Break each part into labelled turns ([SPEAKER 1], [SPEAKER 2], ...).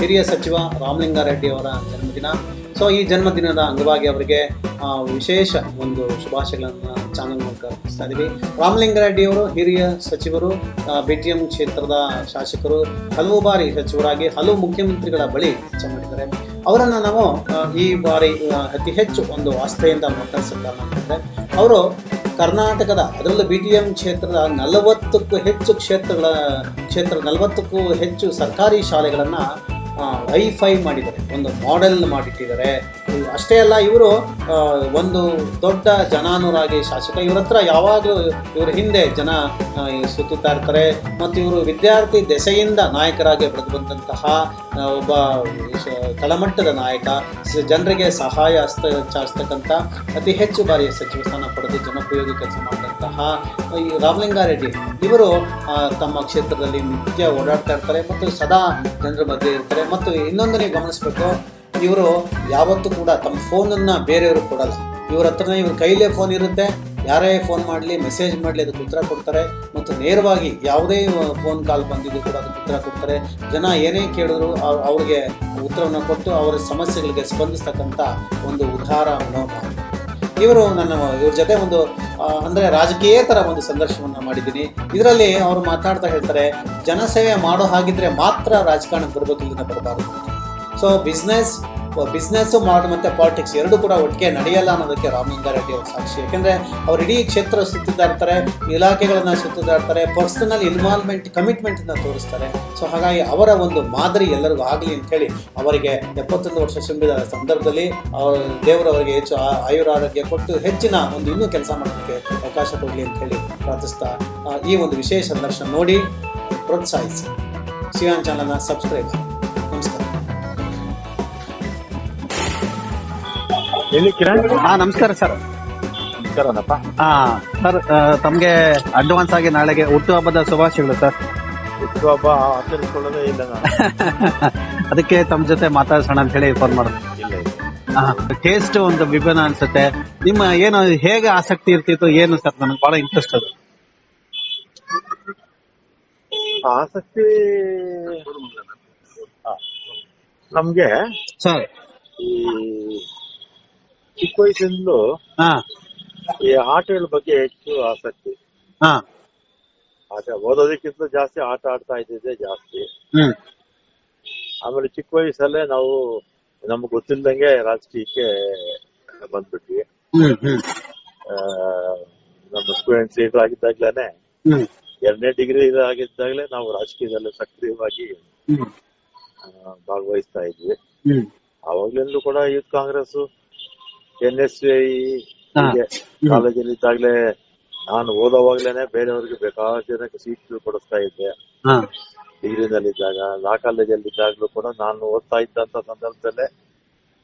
[SPEAKER 1] ಹಿರಿಯ ಸಚಿವ ರಾಮಲಿಂಗಾರೆಡ್ಡಿ ಅವರ ಜನ್ಮದಿನ. ಸೊ ಈ ಜನ್ಮದಿನದ ಅಂಗವಾಗಿ ಅವರಿಗೆ ವಿಶೇಷ ಒಂದು ಶುಭಾಶಯಗಳನ್ನು ಚಾನಲ್ ಮೂಲಕ ಅರ್ಪಿಸ್ತಾ ಇದ್ದೀವಿ ರಾಮಲಿಂಗಾರೆಡ್ಡಿ ಅವರು ಹಿರಿಯ ಸಚಿವರು ಬಿ ಟಿ ಎಂ ಕ್ಷೇತ್ರದ ಶಾಸಕರು, ಹಲವು ಬಾರಿ ಸಚಿವರಾಗಿ, ಹಲವು ಮುಖ್ಯಮಂತ್ರಿಗಳ ಬಳಿ ಕೆಲಸ ಮಾಡಿದ್ದಾರೆ. ಅವರನ್ನು ನಾವು ಈ ಬಾರಿ ಅತಿ ಹೆಚ್ಚು ಒಂದು ಆಸ್ಥೆಯಿಂದ ಅಂತಂದ್ರೆ ಅವರು ಕರ್ನಾಟಕದ, ಅದರಲ್ಲೂ ಬಿ ಟಿ ಎಂ ಕ್ಷೇತ್ರದ ನಲವತ್ತಕ್ಕೂ ಹೆಚ್ಚು ಕ್ಷೇತ್ರಗಳ, ಕ್ಷೇತ್ರ ನಲವತ್ತಕ್ಕೂ ಹೆಚ್ಚು ಸರ್ಕಾರಿ ಶಾಲೆಗಳನ್ನು ವೈಫೈ ಮಾಡಿದ್ದಾರೆ. ಒಂದು ಮಾಡೆಲ್ ಮಾಡಿಟ್ಟಿದ್ದಾರೆ. ಅಷ್ಟೇ ಅಲ್ಲ, ಇವರು ಒಂದು ದೊಡ್ಡ ಜನಾನುರಾಗಿ ಶಾಸಕ. ಇವ್ರ ಹತ್ರ ಯಾವಾಗಲೂ ಇವ್ರ ಹಿಂದೆ ಜನ ಸುತ್ತುತ್ತಾ ಇರ್ತಾರೆ. ಮತ್ತು ಇವರು ವಿದ್ಯಾರ್ಥಿ ದೆಸೆಯಿಂದ ನಾಯಕರಾಗಿ ಬೆಳೆದು ಬಂದಂತಹ ಒಬ್ಬ ತಳಮಟ್ಟದ ನಾಯಕ. ಜನರಿಗೆ ಸಹಾಯ ಹಸ್ತ ಚಾಚ್ತಕ್ಕಂಥ ಅತಿ ಹೆಚ್ಚು ಬಾರಿ ಸಚಿವ ಸ್ಥಾನ ಪಡೆದು ಜನೋಪಯೋಗಿ ಕೆಲಸ ಮಾಡಿದಂತಹ, ಈ ರಾಮಲಿಂಗಾರೆಡ್ಡಿ. ಇವರು ತಮ್ಮ ಕ್ಷೇತ್ರದಲ್ಲಿ ನಿತ್ಯ ಓಡಾಡ್ತಾ ಇರ್ತಾರೆ ಮತ್ತು ಸದಾ ಜನರ ಮಧ್ಯೆ ಇರ್ತಾರೆ. ಮತ್ತು ಇನ್ನೊಂದನೇ ಗಮನಿಸಬೇಕು ಇವರು ಯಾವತ್ತೂ ಕೂಡ ತಮ್ಮ ಫೋನನ್ನು ಬೇರೆಯವರು ಕೊಡಲ್ಲ. ಇವ್ರ ಹತ್ರನೇ ಇವ್ರ ಕೈಲೇ ಫೋನ್ ಇರುತ್ತೆ. ಯಾರೇ ಫೋನ್ ಮಾಡಲಿ, ಮೆಸೇಜ್ ಮಾಡಲಿ, ಅದಕ್ಕೆ ಉತ್ತರ ಕೊಡ್ತಾರೆ. ಮತ್ತು ನೇರವಾಗಿ ಯಾವುದೇ ಫೋನ್ ಕಾಲ್ ಬಂದಿದ್ದು ಕೂಡ ಅದಕ್ಕೆ ಉತ್ತರ ಕೊಡ್ತಾರೆ. ಜನ ಏನೇ ಕೇಳಿದ್ರು ಅವ್- ಅವ್ರಿಗೆ ಉತ್ತರವನ್ನು ಕೊಟ್ಟು ಅವರ ಸಮಸ್ಯೆಗಳಿಗೆ ಸ್ಪಂದಿಸ್ತಕ್ಕಂಥ ಒಂದು ಉದಾರ ಮನೋಭಾವ. ಇವರು ನನ್ನ, ಇವ್ರ ಜೊತೆ ಒಂದು ಅಂದರೆ ರಾಜಕೀಯ ಥರ ಒಂದು ಸಂದರ್ಶನವನ್ನು ಮಾಡಿದ್ದೀನಿ. ಇದರಲ್ಲಿ ಅವರು ಮಾತಾಡ್ತಾ ಹೇಳ್ತಾರೆ, ಜನಸೇವೆ ಮಾಡೋ ಹಾಗಿದ್ರೆ ಮಾತ್ರ ರಾಜಕಾರಣಕ್ಕೆ ಬರಬೇಕು, ಇಲ್ಲಿಂದ ಬರಬಾರದು. ಸೊ ಬಿಸ್ನೆಸ್ ಬಿಸ್ನೆಸ್ಸು ಮತ್ತೆ ಪಾಲಿಟಿಕ್ಸ್ ಎರಡು ಕೂಡ ಒಟ್ಟಿಗೆ ನಡೆಯಲ್ಲ ಅನ್ನೋದಕ್ಕೆ ರಾಮಲಿಂಗಾರೆಡ್ಡಿ ಅವರು ಸಾಕ್ಷಿ. ಯಾಕೆಂದರೆ ಅವ್ರು ಇಡೀ ಕ್ಷೇತ್ರ ಸುತ್ತಿದ್ದ ಇರ್ತಾರೆ ಇಲಾಖೆಗಳನ್ನ ಸುತ್ತಿದ್ದ ಇರ್ತಾರೆ ಪರ್ಸನಲ್ ಇನ್ವಾಲ್ವ್ಮೆಂಟ್ ಕಮಿಟ್ಮೆಂಟ್ ಅನ್ನ ತೋರಿಸ್ತಾರೆ. ಸೊ ಹಾಗಾಗಿ ಅವರ ಒಂದು ಮಾದರಿ ಎಲ್ಲರಿಗೂ ಆಗಲಿ ಅಂತ ಹೇಳಿ ಅವರಿಗೆ ಎಪ್ಪತ್ತೊಂದು ವರ್ಷ ತುಂಬಿದ ಸಂದರ್ಭದಲ್ಲಿ ಅವರ ದೇವರವರಿಗೆ ಹೆಚ್ಚು ಆ- ಆಯುರ ಆರೋಗ್ಯ ಕೊಟ್ಟು ಹೆಚ್ಚಿನ ಒಂದು ಇನ್ನೂ ಕೆಲಸ ಮಾಡೋದಕ್ಕೆ ಅವಕಾಶ ಕೊಡಲಿ ಅಂತ ಹೇಳಿ ಪ್ರಾರ್ಥಿಸ್ತಾ ಈ ಒಂದು ವಿಶೇಷ ಸಂದರ್ಶನ ನೋಡಿ, ಪ್ರೋತ್ಸಾಹಿಸಿ. ಸಿಯಾನ್ ಚಾನಲ್ನ ಸಬ್ಸ್ಕ್ರೈಬ್ ಮಾಡಿ.
[SPEAKER 2] ಹೇಳಿ ಕಿರಣ್?
[SPEAKER 3] ಹಾ ನಮಸ್ಕಾರ ಸರ್.
[SPEAKER 2] ನಮಸ್ಕಾರನಪ್ಪ.
[SPEAKER 3] ಹಾ ಸರ್ ತಮ್ಗೆ ಅಡ್ವಾನ್ಸ್ ಆಗಿ ನಾಳೆಗೆ ಹುಟ್ಟುಹಬ್ಬದ ಶುಭಾಶಯಗಳು ಸರ್.
[SPEAKER 2] ಹುಟ್ಟುಹಬ್ಬ ಆಚರಿಸ್ಕೊಳ್ಳೋದೇ ಇಲ್ಲ ನಾನು.
[SPEAKER 3] ಅದಕ್ಕೆ ತಮ್ಮ ಜೊತೆ ಮಾತಾಡ್ಸೋಣ ಅಂತ ಹೇಳಿ ಫೋನ್ ಮಾಡೋದು.
[SPEAKER 2] ಇಲ್ಲ
[SPEAKER 3] ಟೇಸ್ಟ್ ಒಂದು ವಿಭಿನ್ನ ಅನ್ಸುತ್ತೆ. ನಿಮ್ಮ ಏನು ಹೇಗೆ ಆಸಕ್ತಿ ಇರ್ತಿತ್ತು ಏನು ಸರ್? ನನಗೆ ಬಹಳ ಇಂಟ್ರೆಸ್ಟ್ ಅದು.
[SPEAKER 2] ಆಸಕ್ತಿ ನಮ್ಗೆ
[SPEAKER 3] ಸರ್
[SPEAKER 2] ಚಿಕ್ಕ ವಯಸ್ಸಿಂದಲೂ
[SPEAKER 3] ಹಾ.
[SPEAKER 2] ಈ ಆಟಗಳ ಬಗ್ಗೆ ಹೆಚ್ಚು ಆಸಕ್ತಿ.
[SPEAKER 3] ಹಾ.
[SPEAKER 2] ಆಟ ಓದೋದಕ್ಕಿಂತ ಜಾಸ್ತಿ ಆಟ ಆಡ್ತಾ ಇದ್ದಿದ್ದೆ ಜಾಸ್ತಿ.
[SPEAKER 3] ಹ್ಮ್.
[SPEAKER 2] ಆಮೇಲೆ ಚಿಕ್ಕ ವಯಸ್ಸಲ್ಲೇ ನಾವು ನಮ್ಗೆ ಗೊತ್ತಿಲ್ದಂಗೆ ರಾಜಕೀಯಕ್ಕೆ ಬಂದ್ಬಿಟ್ವಿ.
[SPEAKER 3] ಹ್ಮ್ ಹ್ಮ್.
[SPEAKER 2] ಆ, ನಮ್ಮ ಸ್ಟೂಡೆಂಟ್ಸ್ ಲೀಡರ್ ಆಗಿದ್ದಾಗ್ಲೇನೆ
[SPEAKER 3] ಹ್ಮ್.
[SPEAKER 2] ಎರಡನೇ ಡಿಗ್ರಿ ಆಗಿದ್ದಾಗಲೇ ನಾವು ರಾಜಕೀಯದಲ್ಲಿ ಸಕ್ರಿಯವಾಗಿ
[SPEAKER 3] ಹ್ಮ್.
[SPEAKER 2] ಆ, ಭಾಗವಹಿಸ್ತಾ ಇದ್ವಿ.
[SPEAKER 3] ಹ್ಮ್.
[SPEAKER 2] ಅವಾಗ್ಲಿಂದಲೂ ಕೂಡ ಯೂತ್ ಕಾಂಗ್ರೆಸ್ ಎನ್ ಎಸ್. ಕಾಲೇಜಲ್ಲಿ ಇದ್ದಾಗಲೇ ನಾನು ಓದೋವಾಗ್ಲೇನೆ ಬೇರೆಯವ್ರಿಗೆ ಬೇಕಾದ ಜನಕ್ಕೆ ಸೀಟ್ ಕೊಡಿಸ್ತಾ ಇದ್ದೆ.
[SPEAKER 3] ಹಾ.
[SPEAKER 2] ಡಿಗ್ರಿನಲ್ಲಿದ್ದಾಗ ಲಾ ಕಾಲೇಜಲ್ಲಿ ಇದ್ದಾಗ್ಲೂ ಕೂಡ ನಾನು ಓದ್ತಾ ಇದ್ದಂತ ಸಂದರ್ಭದಲ್ಲೇ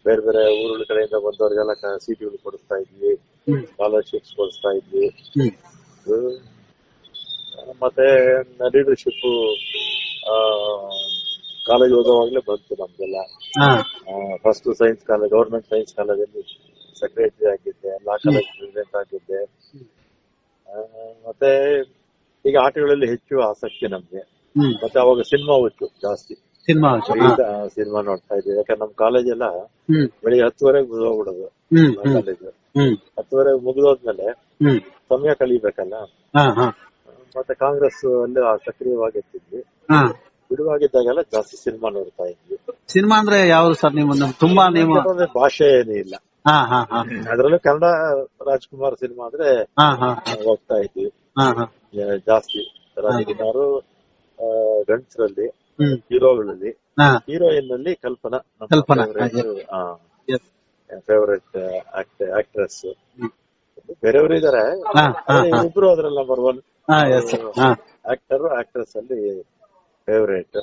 [SPEAKER 2] ಬೇರೆ ಬೇರೆ ಊರುಗಳ ಕಡೆಯಿಂದ ಬಂದವರಿಗೆಲ್ಲ ಸೀಟ್ಗಳು ಕೊಡಿಸ್ತಾ ಇದ್ವಿ.
[SPEAKER 3] ಸ್ಕಾಲರ್ಶಿಪ್
[SPEAKER 2] ಸ್ಕಾಲರ್ಶಿಪ್ಸ್ ಕೊಡಿಸ್ತಾ ಇದ್ವಿ. ಮತ್ತೆ ಲೀಡರ್ಶಿಪ್ ಕಾಲೇಜ್ ಓದೋವಾಗ್ಲೇ ಬಂತು ನಮ್ಗೆಲ್ಲ first science college government science ಕಾಲೇಜಲ್ಲಿ ಸೆಕ್ರೆಟರಿ ಆಗಿದ್ದೆ ಲಾ ಕಾಲೇಜ್ ಪ್ರೆಸಿಡೆಂಟ್ ಆಗಿದ್ದೆ. ಮತ್ತೆ ಈಗ ಆಟಗಳಲ್ಲಿ ಹೆಚ್ಚು ಆಸಕ್ತಿ ನಮ್ಗೆ. ಮತ್ತೆ ಅವಾಗ ಸಿನಿಮಾ ಹುಚ್ಚು ಜಾಸ್ತಿ.
[SPEAKER 3] ಸಿನಿಮಾ
[SPEAKER 2] ಸಿನಿಮಾ ನೋಡ್ತಾ ಇದ್ವಿ ಯಾಕಂದ್ರೆ ನಮ್ ಕಾಲೇಜ್
[SPEAKER 3] ಎಲ್ಲ
[SPEAKER 2] ಬೆಳಿಗ್ಗೆ ಹತ್ತುವರೆಗೆ ಮುಗಿದೋಗ್ಬಿಡೋದು ಕಾಲೇಜ್ ಹತ್ತುವರೆಗೆ ಮುಗಿದೋದ್ಮೇಲೆ ಸಮಯ ಕಳಿಬೇಕಲ್ಲ? ಮತ್ತೆ ಕಾಂಗ್ರೆಸ್ ಅಲ್ಲಿ ಸಕ್ರಿಯವಾಗಿರ್ತಿದ್ವಿ. ಬಿಡುವಾಗಿದ್ದಾಗೆಲ್ಲ ಜಾಸ್ತಿ ಸಿನಿಮಾ ನೋಡ್ತಾ ಇದ್ವಿ.
[SPEAKER 3] ಸಿನಿಮಾ ಅಂದ್ರೆ ಯಾವ್ದು ಸರ್ ನೀವು? ತುಂಬಾ ನೀವು
[SPEAKER 2] ಭಾಷೆ ಏನೂ ಇಲ್ಲ. ಅದ್ರಲ್ಲೂ ಕನ್ನಡ ರಾಜ್ಕುಮಾರ್ ಸಿನಿಮಾ ಅಂದ್ರೆ ಹೋಗ್ತಾ ಇದ್ವಿ. ಜಾಸ್ತಿ. ರಾಜಕಿನಾರು ಗಂಡಸರಲ್ಲಿ
[SPEAKER 3] ಹ್ಮ್.
[SPEAKER 2] ಹೀರೋಗಳಲ್ಲಿ. ಹೀರೋಯಿನ್ನಲ್ಲಿ Kalpana favourite
[SPEAKER 3] Kalpana.
[SPEAKER 2] Favourite actress ಬೇರೆಯವರು ಇದಾರೆ. ಇಬ್ರು ಅದ್ರಲ್ಲಿ ನಂಬರ್ ಒನ್ ಆಕ್ಟರ್ ಆಕ್ಟ್ರೆಸ್ ಅಲ್ಲಿ ಫೇವರೇಟ್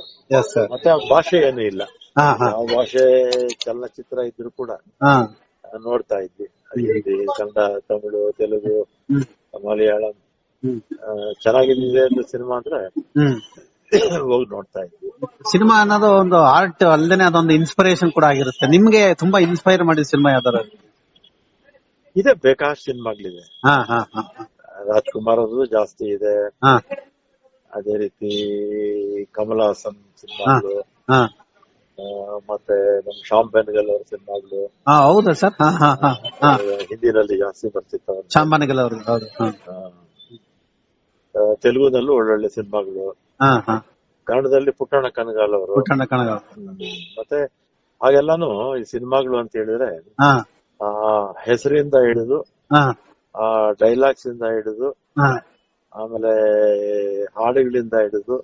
[SPEAKER 2] ಮತ್ತೆ ಭಾಷೆ ಏನು ಇಲ್ಲ. ಭಾಷೆ ಚಲನಚಿತ್ರ ಇದ್ರು ಕೂಡ. ನೋಡ್ತಾ ಇದ್ವಿ. ಹಿಂದಿ ಕನ್ನಡ ತಮಿಳು ತೆಲುಗು ಮಲಯಾಳಂ ಚೆನ್ನಾಗಿದೆ ಅಂತ ಸಿನಿಮಾ ಅಂದ್ರೆ ಹೋಗಿ ನೋಡ್ತಾ ಇದ್ವಿ.
[SPEAKER 1] ಸಿನಿಮಾ ಅನ್ನೋದು ಒಂದು ಆರ್ಟ್ ಅಲ್ಲದೆ ಅದೊಂದು ಇನ್ಸ್ಪಿರೇಷನ್ ಕೂಡ ಆಗಿರುತ್ತೆ. ನಿಮ್ಗೆ ತುಂಬಾ ಇನ್ಸ್ಪೈರ್ ಮಾಡಿದ ಸಿನಿಮಾ ಯಾವ್ದಾರ
[SPEAKER 2] ಇದೆ ಬೇಕಾಷ್ಟು ಸಿನಿಮಾಗಳಿದೆ.
[SPEAKER 1] ಹಾ ಹಾ ಹಾ
[SPEAKER 2] ರಾಜ್ಕುಮಾರ್ ಅವ್ರದ್ದು ಜಾಸ್ತಿ ಇದೆ.
[SPEAKER 1] ಹಾ.
[SPEAKER 2] ಅದೇ ರೀತಿ ಕಮಲ್ ಹಾಸನ್ ಸಿನಿಮಾಗಳು. ಮತ್ತೆ ನಮ್ ಶಾಮ್ ಬೆನ್ಗಲ್ ಅವ್ರ ಸಿನಿಮಾಗಳು
[SPEAKER 1] ಹೌದ ಸರ್?
[SPEAKER 2] ಹಿಂದಿನಲ್ಲಿ ಜಾಸ್ತಿ ಬರ್ತಿತ್ತು ಶಾಮ್
[SPEAKER 1] ಬೆನ್ಗಲ್ ಅವರು
[SPEAKER 2] ತೆಲುಗುನಲ್ಲೂ ಒಳ್ಳೊಳ್ಳೆ ಸಿನಿಮಾಗಳು. ಕನ್ನಡದಲ್ಲಿ ಪುಟ್ಟಣ್ಣ ಕನಗಾಲ್ ಅವರು.
[SPEAKER 1] ಪುಟ್ಟಣ್ಣ ಕನಗಾಲ್.
[SPEAKER 2] ಮತ್ತೆ ಹಾಗೆಲ್ಲಾನು ಈ ಸಿನಿಮಾಗಳು ಅಂತ ಹೇಳಿದ್ರೆ ಆ ಹೆಸರಿಂದ ಹಿಡಿದು ಆ ಡೈಲಾಗ್ಸ್ ಇಂದ ಹಿಡಿದು ಆಮೇಲೆ ಹಾಡುಗಳಿಂದ ಹಿಡಿದು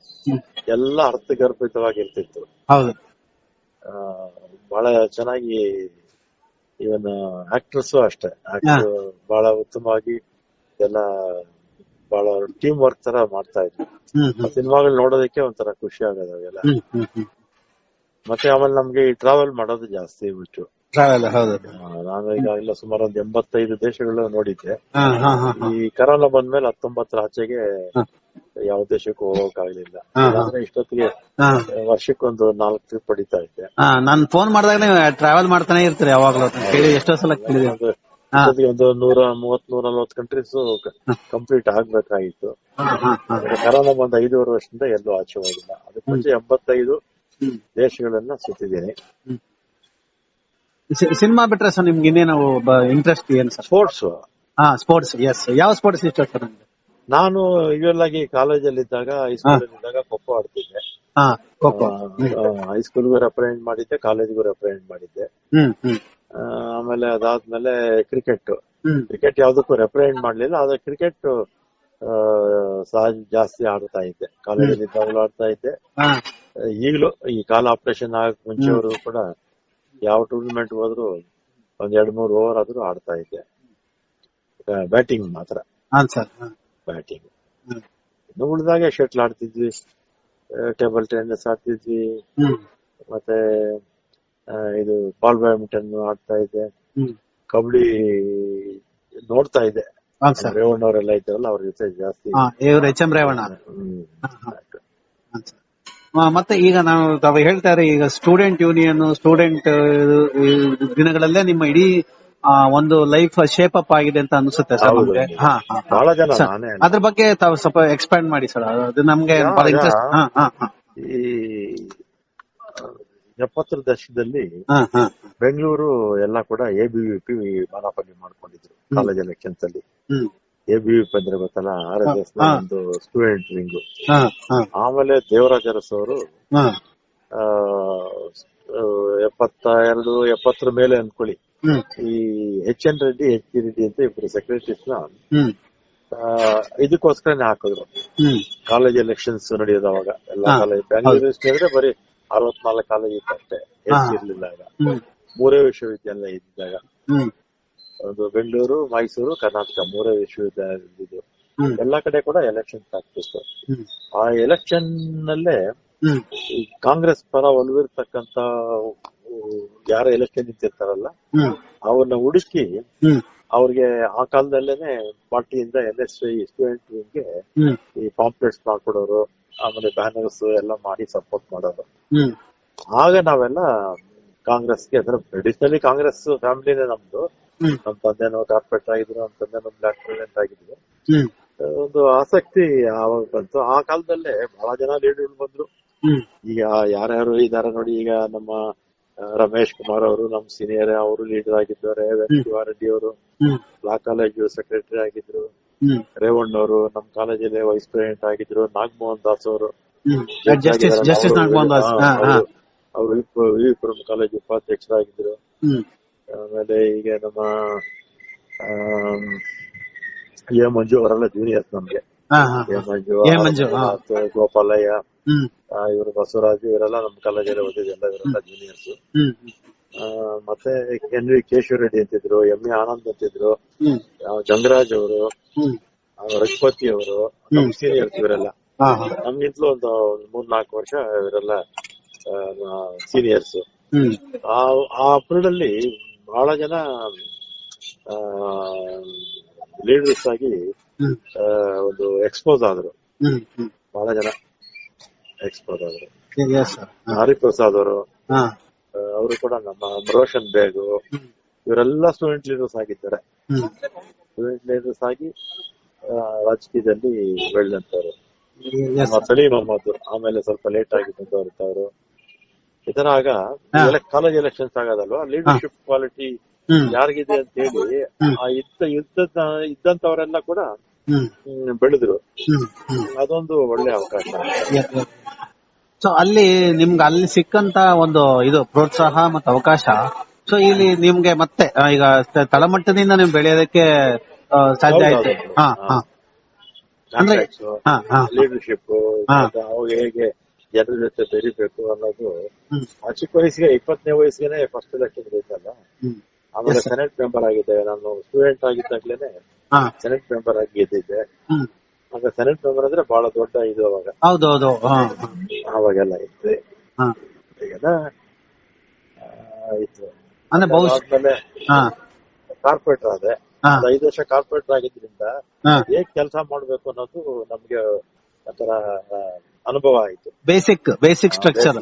[SPEAKER 2] ಎಲ್ಲಾ ಅರ್ಥಗರ್ಭಿತವಾಗಿರ್ತಿತ್ತು.
[SPEAKER 1] ಹೌದು.
[SPEAKER 2] ಬಹಳ ಚೆನ್ನಾಗಿ ಇವನ್ ಆಕ್ಟ್ರೆಸ್ ಅಷ್ಟೇ. ಆಕ್ಟರ್ ಬಹಳ ಉತ್ತಮವಾಗಿ ಎಲ್ಲ ಬಹಳ ಟೀಮ್ ವರ್ಕ್ ತರ ಮಾಡ್ತಾ ಇದ್ರು. ಸಿನಿಮಾಗಳು ನೋಡೋದಕ್ಕೆ ಒಂಥರ ಖುಷಿ ಆಗೋದು ಅವೆಲ್ಲ. ಮತ್ತೆ ಆಮೇಲೆ ನಮ್ಗೆ ಈ ಟ್ರಾವೆಲ್ ಮಾಡೋದು ಜಾಸ್ತಿ ಬಿಟ್ಟು ನಾನು ಈಗಾಗಲೇ ಸುಮಾರು ಒಂದ್ ಎಂಬತ್ತೈದು ದೇಶಗಳು ನೋಡಿದ್ದೆ. ಈ ಕರೋನಾ ಬಂದ್ಮೇಲೆ ಹತ್ತೊಂಬತ್ತರ ಆಚೆಗೆ ಯಾವ ದೇಶಕ್ಕೂ ಹೋಗಕ್ಕಾಗ್ಲಿಲ್ಲ. ಇಲ್ಲಾಂದ್ರೆ ಇಷ್ಟೊತ್ತಿಗೆ ವರ್ಷಕ್ಕೊಂದು ನಾಲ್ಕು ಟ್ರಿಪ್ ಪಡಿತಾ ಇದ್ದೆ
[SPEAKER 1] ನಾನು ಫೋನ್ ಮಾಡಿದಾಗ ನೀವು ಟ್ರಾವೆಲ್ ಮಾಡ್ತಾನೆ ಇರ್ತೀರಿ ಯಾವಾಗ್ಲೂ. ಕೇಳಿ ಎಷ್ಟೋ ಸಲ ಕೇಳಿದೆ.
[SPEAKER 2] ಒಂದು ನೂರ ಮೂವತ್ ನೂರ ನಲ್ವತ್ತು ಕಂಟ್ರೀಸ್ ಕಂಪ್ಲೀಟ್ ಆಗ್ಬೇಕಾಗಿತ್ತು. ಆದ್ರೆ ಕರೋನಾ ಬಂದ ಐದೂವರೆ ವರ್ಷದಿಂದ ಎಲ್ಲೂ ಆಚೆ ಹೋಗಿಲ್ಲ. ಅದಕ್ಕೆ ಮುಂಚೆ ಎಂಬತ್ತೈದು. ದೇಶಗಳನ್ನ ಸುತ್ತಿದ್ದೀನಿ.
[SPEAKER 1] ಸಿನಿಮಾ ಬಿಟ್ರೆ ಸರ್ ನಿಮ್ಗೆ ಇನ್ನೇನು ಇಂಟ್ರೆಸ್ಟ್ ಏನು ಸರ್?
[SPEAKER 2] ಸ್ಪೋರ್ಟ್ಸ್
[SPEAKER 1] ಹಾ ಸ್ಪೋರ್ಟ್ಸ್ ಎಸ್ ಯಾವ ಸ್ಪೋರ್ಟ್ಸ್ ಇಷ್ಟ ಸರ್ ನಿಮ್ಗೆ?
[SPEAKER 2] ನಾನು ಯೂಶಲ್ ಆಗಿ ಕಾಲೇಜಲ್ಲಿ ಇದ್ದಾಗ ಹೈಸ್ಕೂಲ್ ಇದ್ದಾಗ ಖೋಖೋ ಆಡ್ತಿದ್ದೆ. ಹೈಸ್ಕೂಲ್ಗೂ ರೆಪ್ರೆಸೆಂಟ್ ಮಾಡಿದ್ದೆ ಕಾಲೇಜ್ಗೂ ರೆಪ್ರೆಸೆಂಟ್ ಮಾಡಿದ್ದೆ. ಆಮೇಲೆ ಅದಾದ್ಮೇಲೆ ಕ್ರಿಕೆಟ್ ಕ್ರಿಕೆಟ್ ಯಾವ್ದಕ್ಕೂ ರೆಪ್ರೆಸೆಂಟ್ ಮಾಡ್ಲಿಲ್ಲ ಆದ್ರೆ ಕ್ರಿಕೆಟ್ ಸಹಜ ಜಾಸ್ತಿ ಆಡ್ತಾ ಇದ್ದೆ. ಕಾಲೇಜಲ್ಲಿ ಇದ್ದಾಗಲೂ ಆಡ್ತಾ ಇದ್ದೆ. ಈಗಲೂ ಈ ಕಾಲ ಆಪರೇಷನ್ ಆಗ ಮುಂಚೆವರು ಕೂಡ ಯಾವ ಟೂರ್ನಮೆಂಟ್ ಹೋದ್ರು ಒಂದ್ ಎರಡ್ ಮೂರು ಓವರ್ ಆದ್ರೂ ಆಡ್ತಾ ಇದ್ದೆ. ಬ್ಯಾಟಿಂಗ್ ಮಾತ್ರ. ಬ್ಯಾಟಿಂಗ್ ಇನ್ನು ಉಳಿದಾಗೆ ಶಟ್ಲ್ ಆಡ್ತಿದ್ವಿ ಟೇಬಲ್ ಟೆನ್ನಿಸ್ ಆಡ್ತಿದ್ವಿ ಮತ್ತೆ ಇದು ಬಾಲ್ ಬ್ಯಾಡ್ಮಿಂಟನ್ ಆಡ್ತಾ ಇದ್ದೆ. ಕಬಡ್ಡಿ ನೋಡ್ತಾ ಇದ್ದೆ.
[SPEAKER 1] ರೇವಣ್ಣ
[SPEAKER 2] ಅವರೆಲ್ಲ ಇದ್ದಾರಲ್ಲ ಅವ್ರ ಜೊತೆ ಜಾಸ್ತಿ.
[SPEAKER 1] ಇವ್ರು ಎಚ್ ಎಂ ರೇವಣ್ಣ. ಮತ್ತೆ ಈಗ ನಾವು ತಾವು ಹೇಳ್ತಾರೆ ಈಗ ಸ್ಟೂಡೆಂಟ್ ಯೂನಿಯನ್ ಸ್ಟೂಡೆಂಟ್ ದಿನಗಳಲ್ಲೇ ನಿಮ್ಮ ಇಡೀ ಒಂದು ಲೈಫ್ ಶೇಪ್ ಅಪ್ ಆಗಿದೆ ಅಂತ ಅನ್ಸುತ್ತೆ ಸರ್ ನಮ್ಗೆ. ಹಾ.
[SPEAKER 2] ಬಹಳ ಜನ ನಾನೇ
[SPEAKER 1] ಅದ್ರ ಬಗ್ಗೆ ತಾವು ಸ್ವಲ್ಪ ಎಕ್ಸ್ಪ್ಯಾಂಡ್ ಮಾಡಿ ಸರ್. ಅದು ನಮ್ಗೆ ಬಹಳ. ಇಂಟ್ರೆಸ್ಟ್ ಹಾ ಹಾ ಹಾ.
[SPEAKER 2] ಈ ಎಪ್ಪತ್ತರ ದಶಕದಲ್ಲಿ
[SPEAKER 1] ಹಾ ಹಾ.
[SPEAKER 2] ಬೆಂಗಳೂರು ಎಲ್ಲ ಕೂಡ A B V P monopoly ಮಾಡ್ಕೊಂಡಿದ್ರು ಕಾಲೇಜ್ ಎಲೆಕ್ಷನ್ಸ್ ಅಲ್ಲಿ ಎ ಬಿ ವಿ ಪಿ ಅಂದ್ರೆ ಗೊತ್ತಲ್ಲ ಆರ್ ಎಸ್ ಎಸ್ ಒಂದು ಸ್ಟೂಡೆಂಟ್ ವಿಂಗ್ ಆಮೇಲೆ ದೇವರಾಜ ಅರಸ್ ಅವರು
[SPEAKER 1] ಹಾ.
[SPEAKER 2] ಆ, ಆ, ಎಪ್ಪತ್ತ ಎರಡು ಎಪ್ಪತ್ತರ ಮೇಲೆ ಅನ್ಕೊಳ್ಳಿ. ಈ H N Reddy H D Reddy ಅಂತ ಇಬ್ರು ಸೆಕ್ರೆಟರೀಸ್ನ ಇದಕ್ಕೋಸ್ಕರನೇ ಹಾಕಿದ್ರು. ಕಾಲೇಜ್ ಎಲೆಕ್ಷನ್ಸ್ ನಡೆಯೋದು ಅವಾಗ. ಎಲ್ಲ ಕಾಲೇಜ್ ಬ್ಯಾಂಗ್ಳೂರ್ ಅಂದ್ರೆ ಬರೀ ಅರವತ್ನಾಲ್ಕು ಕಾಲೇಜ್ ಇತ್ತು ಅಷ್ಟೇ.
[SPEAKER 1] ಹಾ.
[SPEAKER 2] ಹೆಚ್ಚು ಇರ್ಲಿಲ್ಲ ಮೂರೇ ವಿಶ್ವವಿದ್ಯಾಲಯ ಇದ್ದಾಗ ಒಂದು ಬೆಂಗಳೂರು ಮೈಸೂರು ಕರ್ನಾಟಕ ಮೂರೇ ವಿಶ್ವವಿದ್ಯಾಲಯ ಇದ್ದಿದ್ದು ಎಲ್ಲಾ ಕಡೆ ಕೂಡ ಎಲೆಕ್ಷನ್ ಆಗ್ತಿತ್ತು. ಆ ಎಲೆಕ್ಷನ್ ನಲ್ಲೇ ಕಾಂಗ್ರೆಸ್ ಪರ ಒಲವಿರ್ತಕ್ಕಂತ ಯಾರ ಎಲೆಕ್ಷನ್ ನಿಂತಿರ್ತಾರಲ್ಲ ಅವ್ರನ್ನ ಹುಡುಕಿ ಅವ್ರಿಗೆ ಆ ಕಾಲದಲ್ಲೇನೆ ಪಾರ್ಟಿಯಿಂದ ಎನ್ ಎಸ್ ಐ
[SPEAKER 1] ಸ್ಟೂಡೆಂಟ್ಗೆ
[SPEAKER 2] ಈ ಪಾಂಪ್ಲೆಟ್ಸ್ ಮಾಡ್ಕೊಡೋರು ಆಮೇಲೆ ಬ್ಯಾನರ್ಸ್ ಎಲ್ಲ ಮಾಡಿ ಸಪೋರ್ಟ್ ಮಾಡೋರು. ಆಗ ನಾವೆಲ್ಲ ಕಾಂಗ್ರೆಸ್ಗೆ ಅಂದ್ರೆ ಟ್ರೆಡಿಷನಲಿ ಕಾಂಗ್ರೆಸ್ ಫ್ಯಾಮಿಲಿನೇ ನಮ್ದು. ನಮ್ ತಂದೆನೋ ಕಾರ್ಪೊರೇಟ್ ಆಗಿದ್ರು ನಮ್ ತಂದೆನೋ ಬ್ಲಾಕ್ ಪ್ರೆಸಿಡೆಂಟ್ ಆಗಿದ್ರು. ಒಂದು ಆಸಕ್ತಿ ಆವಾಗ ಬಂತು? ಆ ಕಾಲದಲ್ಲೇ ಬಹಳ ಜನ ಲೀಡರ್ ಬಂದ್ರು. ಈಗ ಯಾರ್ಯಾರು ಇದಾರೆ ನೋಡಿ ಈಗ ನಮ್ಮ ರಮೇಶ್ ಕುಮಾರ್ ಅವರು ನಮ್ ಸೀನಿಯರ್ ಅವರು ಲೀಡರ್ ಆಗಿದ್ದಾರೆ. ರೆಡ್ಡಿ ಅವರು ಲಾ ಕಾಲೇಜು ಸೆಕ್ರೆಟರಿ ಆಗಿದ್ರು.
[SPEAKER 1] ರೇವಣ್ಣ
[SPEAKER 2] ಅವರು ನಮ್ ಕಾಲೇಜಲ್ಲಿ ವೈಸ್ ಪ್ರೆಸಿಡೆಂಟ್ ಆಗಿದ್ರು. ನಾಗಮೋಹನ್ ದಾಸ್ ಅವರು. ಅವರು. ವಿಪುರಂ ಕಾಲೇಜ್ ಉಪಾಧ್ಯಕ್ಷರಾಗಿದ್ರು ಆಮೇಲೆ ಈಗ ನಮ್ಮ ಎ ಮಂಜು ಅವರೆಲ್ಲ ಜೂನಿಯರ್ಸ್ ನಮ್ಗೆ. ಎ ಮಂಜು ಗೋಪಾಲಯ್ಯ. ಇವರು ಬಸವರಾಜು ಇವರೆಲ್ಲ ನಮ್ಮ ಕಾಲೇಜಲ್ಲಿ ಓದಿದ್ದು ಎಲ್ಲ ಇವರೆಲ್ಲ ಜೂನಿಯರ್ಸ್ ಮತ್ತೆ ಎನ್ ವಿ ಕೇಶವ ರೆಡ್ಡಿ ಅಂತಿದ್ರು ಎಂ ಎ ಆನಂದ್ ಅಂತಿದ್ರು ಗಂಗರಾಜ್ ಅವರು ರಘುಪತಿ ಅವರು ಸೀನಿಯರ್ಸ್ ಇವರೆಲ್ಲ. ನಮ್ಗಿಂತಲೂ ಒಂದು ಮೂರ್ ನಾಲ್ಕು ವರ್ಷ ಇವರೆಲ್ಲ ಸೀನಿಯರ್ಸ್ ಆ ಪೀರಿಯಡ್ ಅಲ್ಲಿ ಬಹಳ ಜನ ಲೀಡರ್ಸ್ ಆಗಿ ಆ, ಒಂದು ಎಕ್ಸ್ಪೋಸ್ ಆದ್ರು. ಬಹಳ ಜನ. ಎಕ್ಸ್ಪೋಸ್ ಅವರು
[SPEAKER 1] ಎಸ್ ಸರ್
[SPEAKER 2] ಹರಿಪ್ರಸಾದ್ ಅವರು
[SPEAKER 1] ಹಾ.
[SPEAKER 2] ಅವರು ಕೂಡ ನಮ್ಮ ರೋಷನ್ ಬೇಗು ಇವರೆಲ್ಲ ಸ್ಟೂಡೆಂಟ್ ಲೀಡರ್ಸ್ ಆಗಿದ್ದಾರೆ.
[SPEAKER 1] ಹ್ಮ್.
[SPEAKER 2] ಸ್ಟೂಡೆಂಟ್ ಲೀಡರ್ಸ್ ಆಗಿ ಆ, ರಾಜಕೀಯದಲ್ಲಿ ಬೆಳೆದಂತವ್ರು
[SPEAKER 1] ಎಸ್
[SPEAKER 2] ನಮ್ಮ ಸಲೀಂ ಅಹಮದ್ ಆಮೇಲೆ ಸ್ವಲ್ಪ ಲೇಟ್ ಆಗಿ ಬಂದವರು ಅವರು ಈ ತರ ಆಗ
[SPEAKER 1] ಹಾ.
[SPEAKER 2] ಕಾಲೇಜ್ ಎಲೆಕ್ಷನ್ಸ್ ಆಗೋದಲ್ವಾ? ಲೀಡರ್ಶಿಪ್ ಕ್ವಾಲಿಟಿ
[SPEAKER 1] ಹ್ಮ್.
[SPEAKER 2] ಯಾರಿಗಿದೆ ಅಂತ ಹೇಳಿ
[SPEAKER 1] ಹ್ಮ್.
[SPEAKER 2] ಆ ಇದ್ದ ಯುದ್ಧ ಇದ್ದಂತವರೆಲ್ಲ ಕೂಡ
[SPEAKER 1] ಹ್ಮ್.
[SPEAKER 2] ಹ್ಮ್, ಬೆಳೆದ್ರು.
[SPEAKER 1] ಹ್ಮ್ ಹ್ಮ್.
[SPEAKER 2] ಅದೊಂದು ಒಳ್ಳೆ ಅವಕಾಶ.
[SPEAKER 1] ಸೊ ಅಲ್ಲಿ ನಿಮ್ಗೆ ಅಲ್ಲಿ ಸಿಕ್ಕಂತ ಒಂದು ಇದು ಪ್ರೋತ್ಸಾಹ ಮತ್ತು ಅವಕಾಶ. ಸೊ ಇಲ್ಲಿ ನಿಮ್ಗೆ ಮತ್ತೆ ಈಗ ತಳಮಟ್ಟದಿಂದ ನೀವು ಬೆಳೆಯೋದಕ್ಕೆ ಸಾಧ್ಯ ಆಯ್ತು ಹಾ ಹಾ. ಅಂದ್ರೆ
[SPEAKER 2] ಲೀಡರ್ಶಿಪ್. ಅವಾಗ ಹೇಗೆ ಜನರ ಜೊತೆ ಬೆರಿಬೇಕು ಅನ್ನೋದು ಆ ಚಿಕ್ಕ ವಯಸ್ಸಿಗೆ ಇಪ್ಪತ್ತನೇ ವಯಸ್ಸಿಗೆ ಫಸ್ಟ್ ಎಲೆಕ್ಷನ್
[SPEAKER 1] ಬೇಕಲ್ಲ?
[SPEAKER 2] ಆಮೇಲೆ. ಸೆನೆಟ್ ಮೆಂಬರ್ ಆಗಿದ್ದೇವೆ. ನಾನು ಸ್ಟೂಡೆಂಟ್ ಆಗಿದ್ದಾಗ್ಲೇನೆ ಸೆನೆಟ್ ಮೆಂಬರ್ ಆಗಿ ಗೆದ್ದಿದ್ದೆ. ಆಗ ಸೆನೆಟ್ ಮೆಂಬರ್ ಅಂದ್ರೆ ಬಹಳ ದೊಡ್ಡ ಇದು ಅವಾಗ.
[SPEAKER 1] ಹೌದೌದು.
[SPEAKER 2] ಅವಾಗೆಲ್ಲ ಇತ್ತು.
[SPEAKER 1] ಆಮೇಲೆ
[SPEAKER 2] ಈಗೆಲ್ಲ ಆ, ಇತ್ತು
[SPEAKER 1] ಅಂದ್ರೆ ಬಹುಶಃ
[SPEAKER 2] ಆದ್ಮೇಲೆ ಕಾರ್ಪೊರೇಟರ್ ಆದ್ರೆ ಐದು ವರ್ಷ ಕಾರ್ಪೊರೇಟರ್ ಆಗಿದ್ರಿಂದ ಹೇಗ್ ಕೆಲಸ ಮಾಡ್ಬೇಕು ಅನ್ನೋದು ನಮ್ಗೆ ಒಂಥರ ಅನುಭವ ಆಯ್ತು.
[SPEAKER 1] ಬೇಸಿಕ್ ಬೇಸಿಕ್ ಸ್ಟ್ರಕ್ಚರ್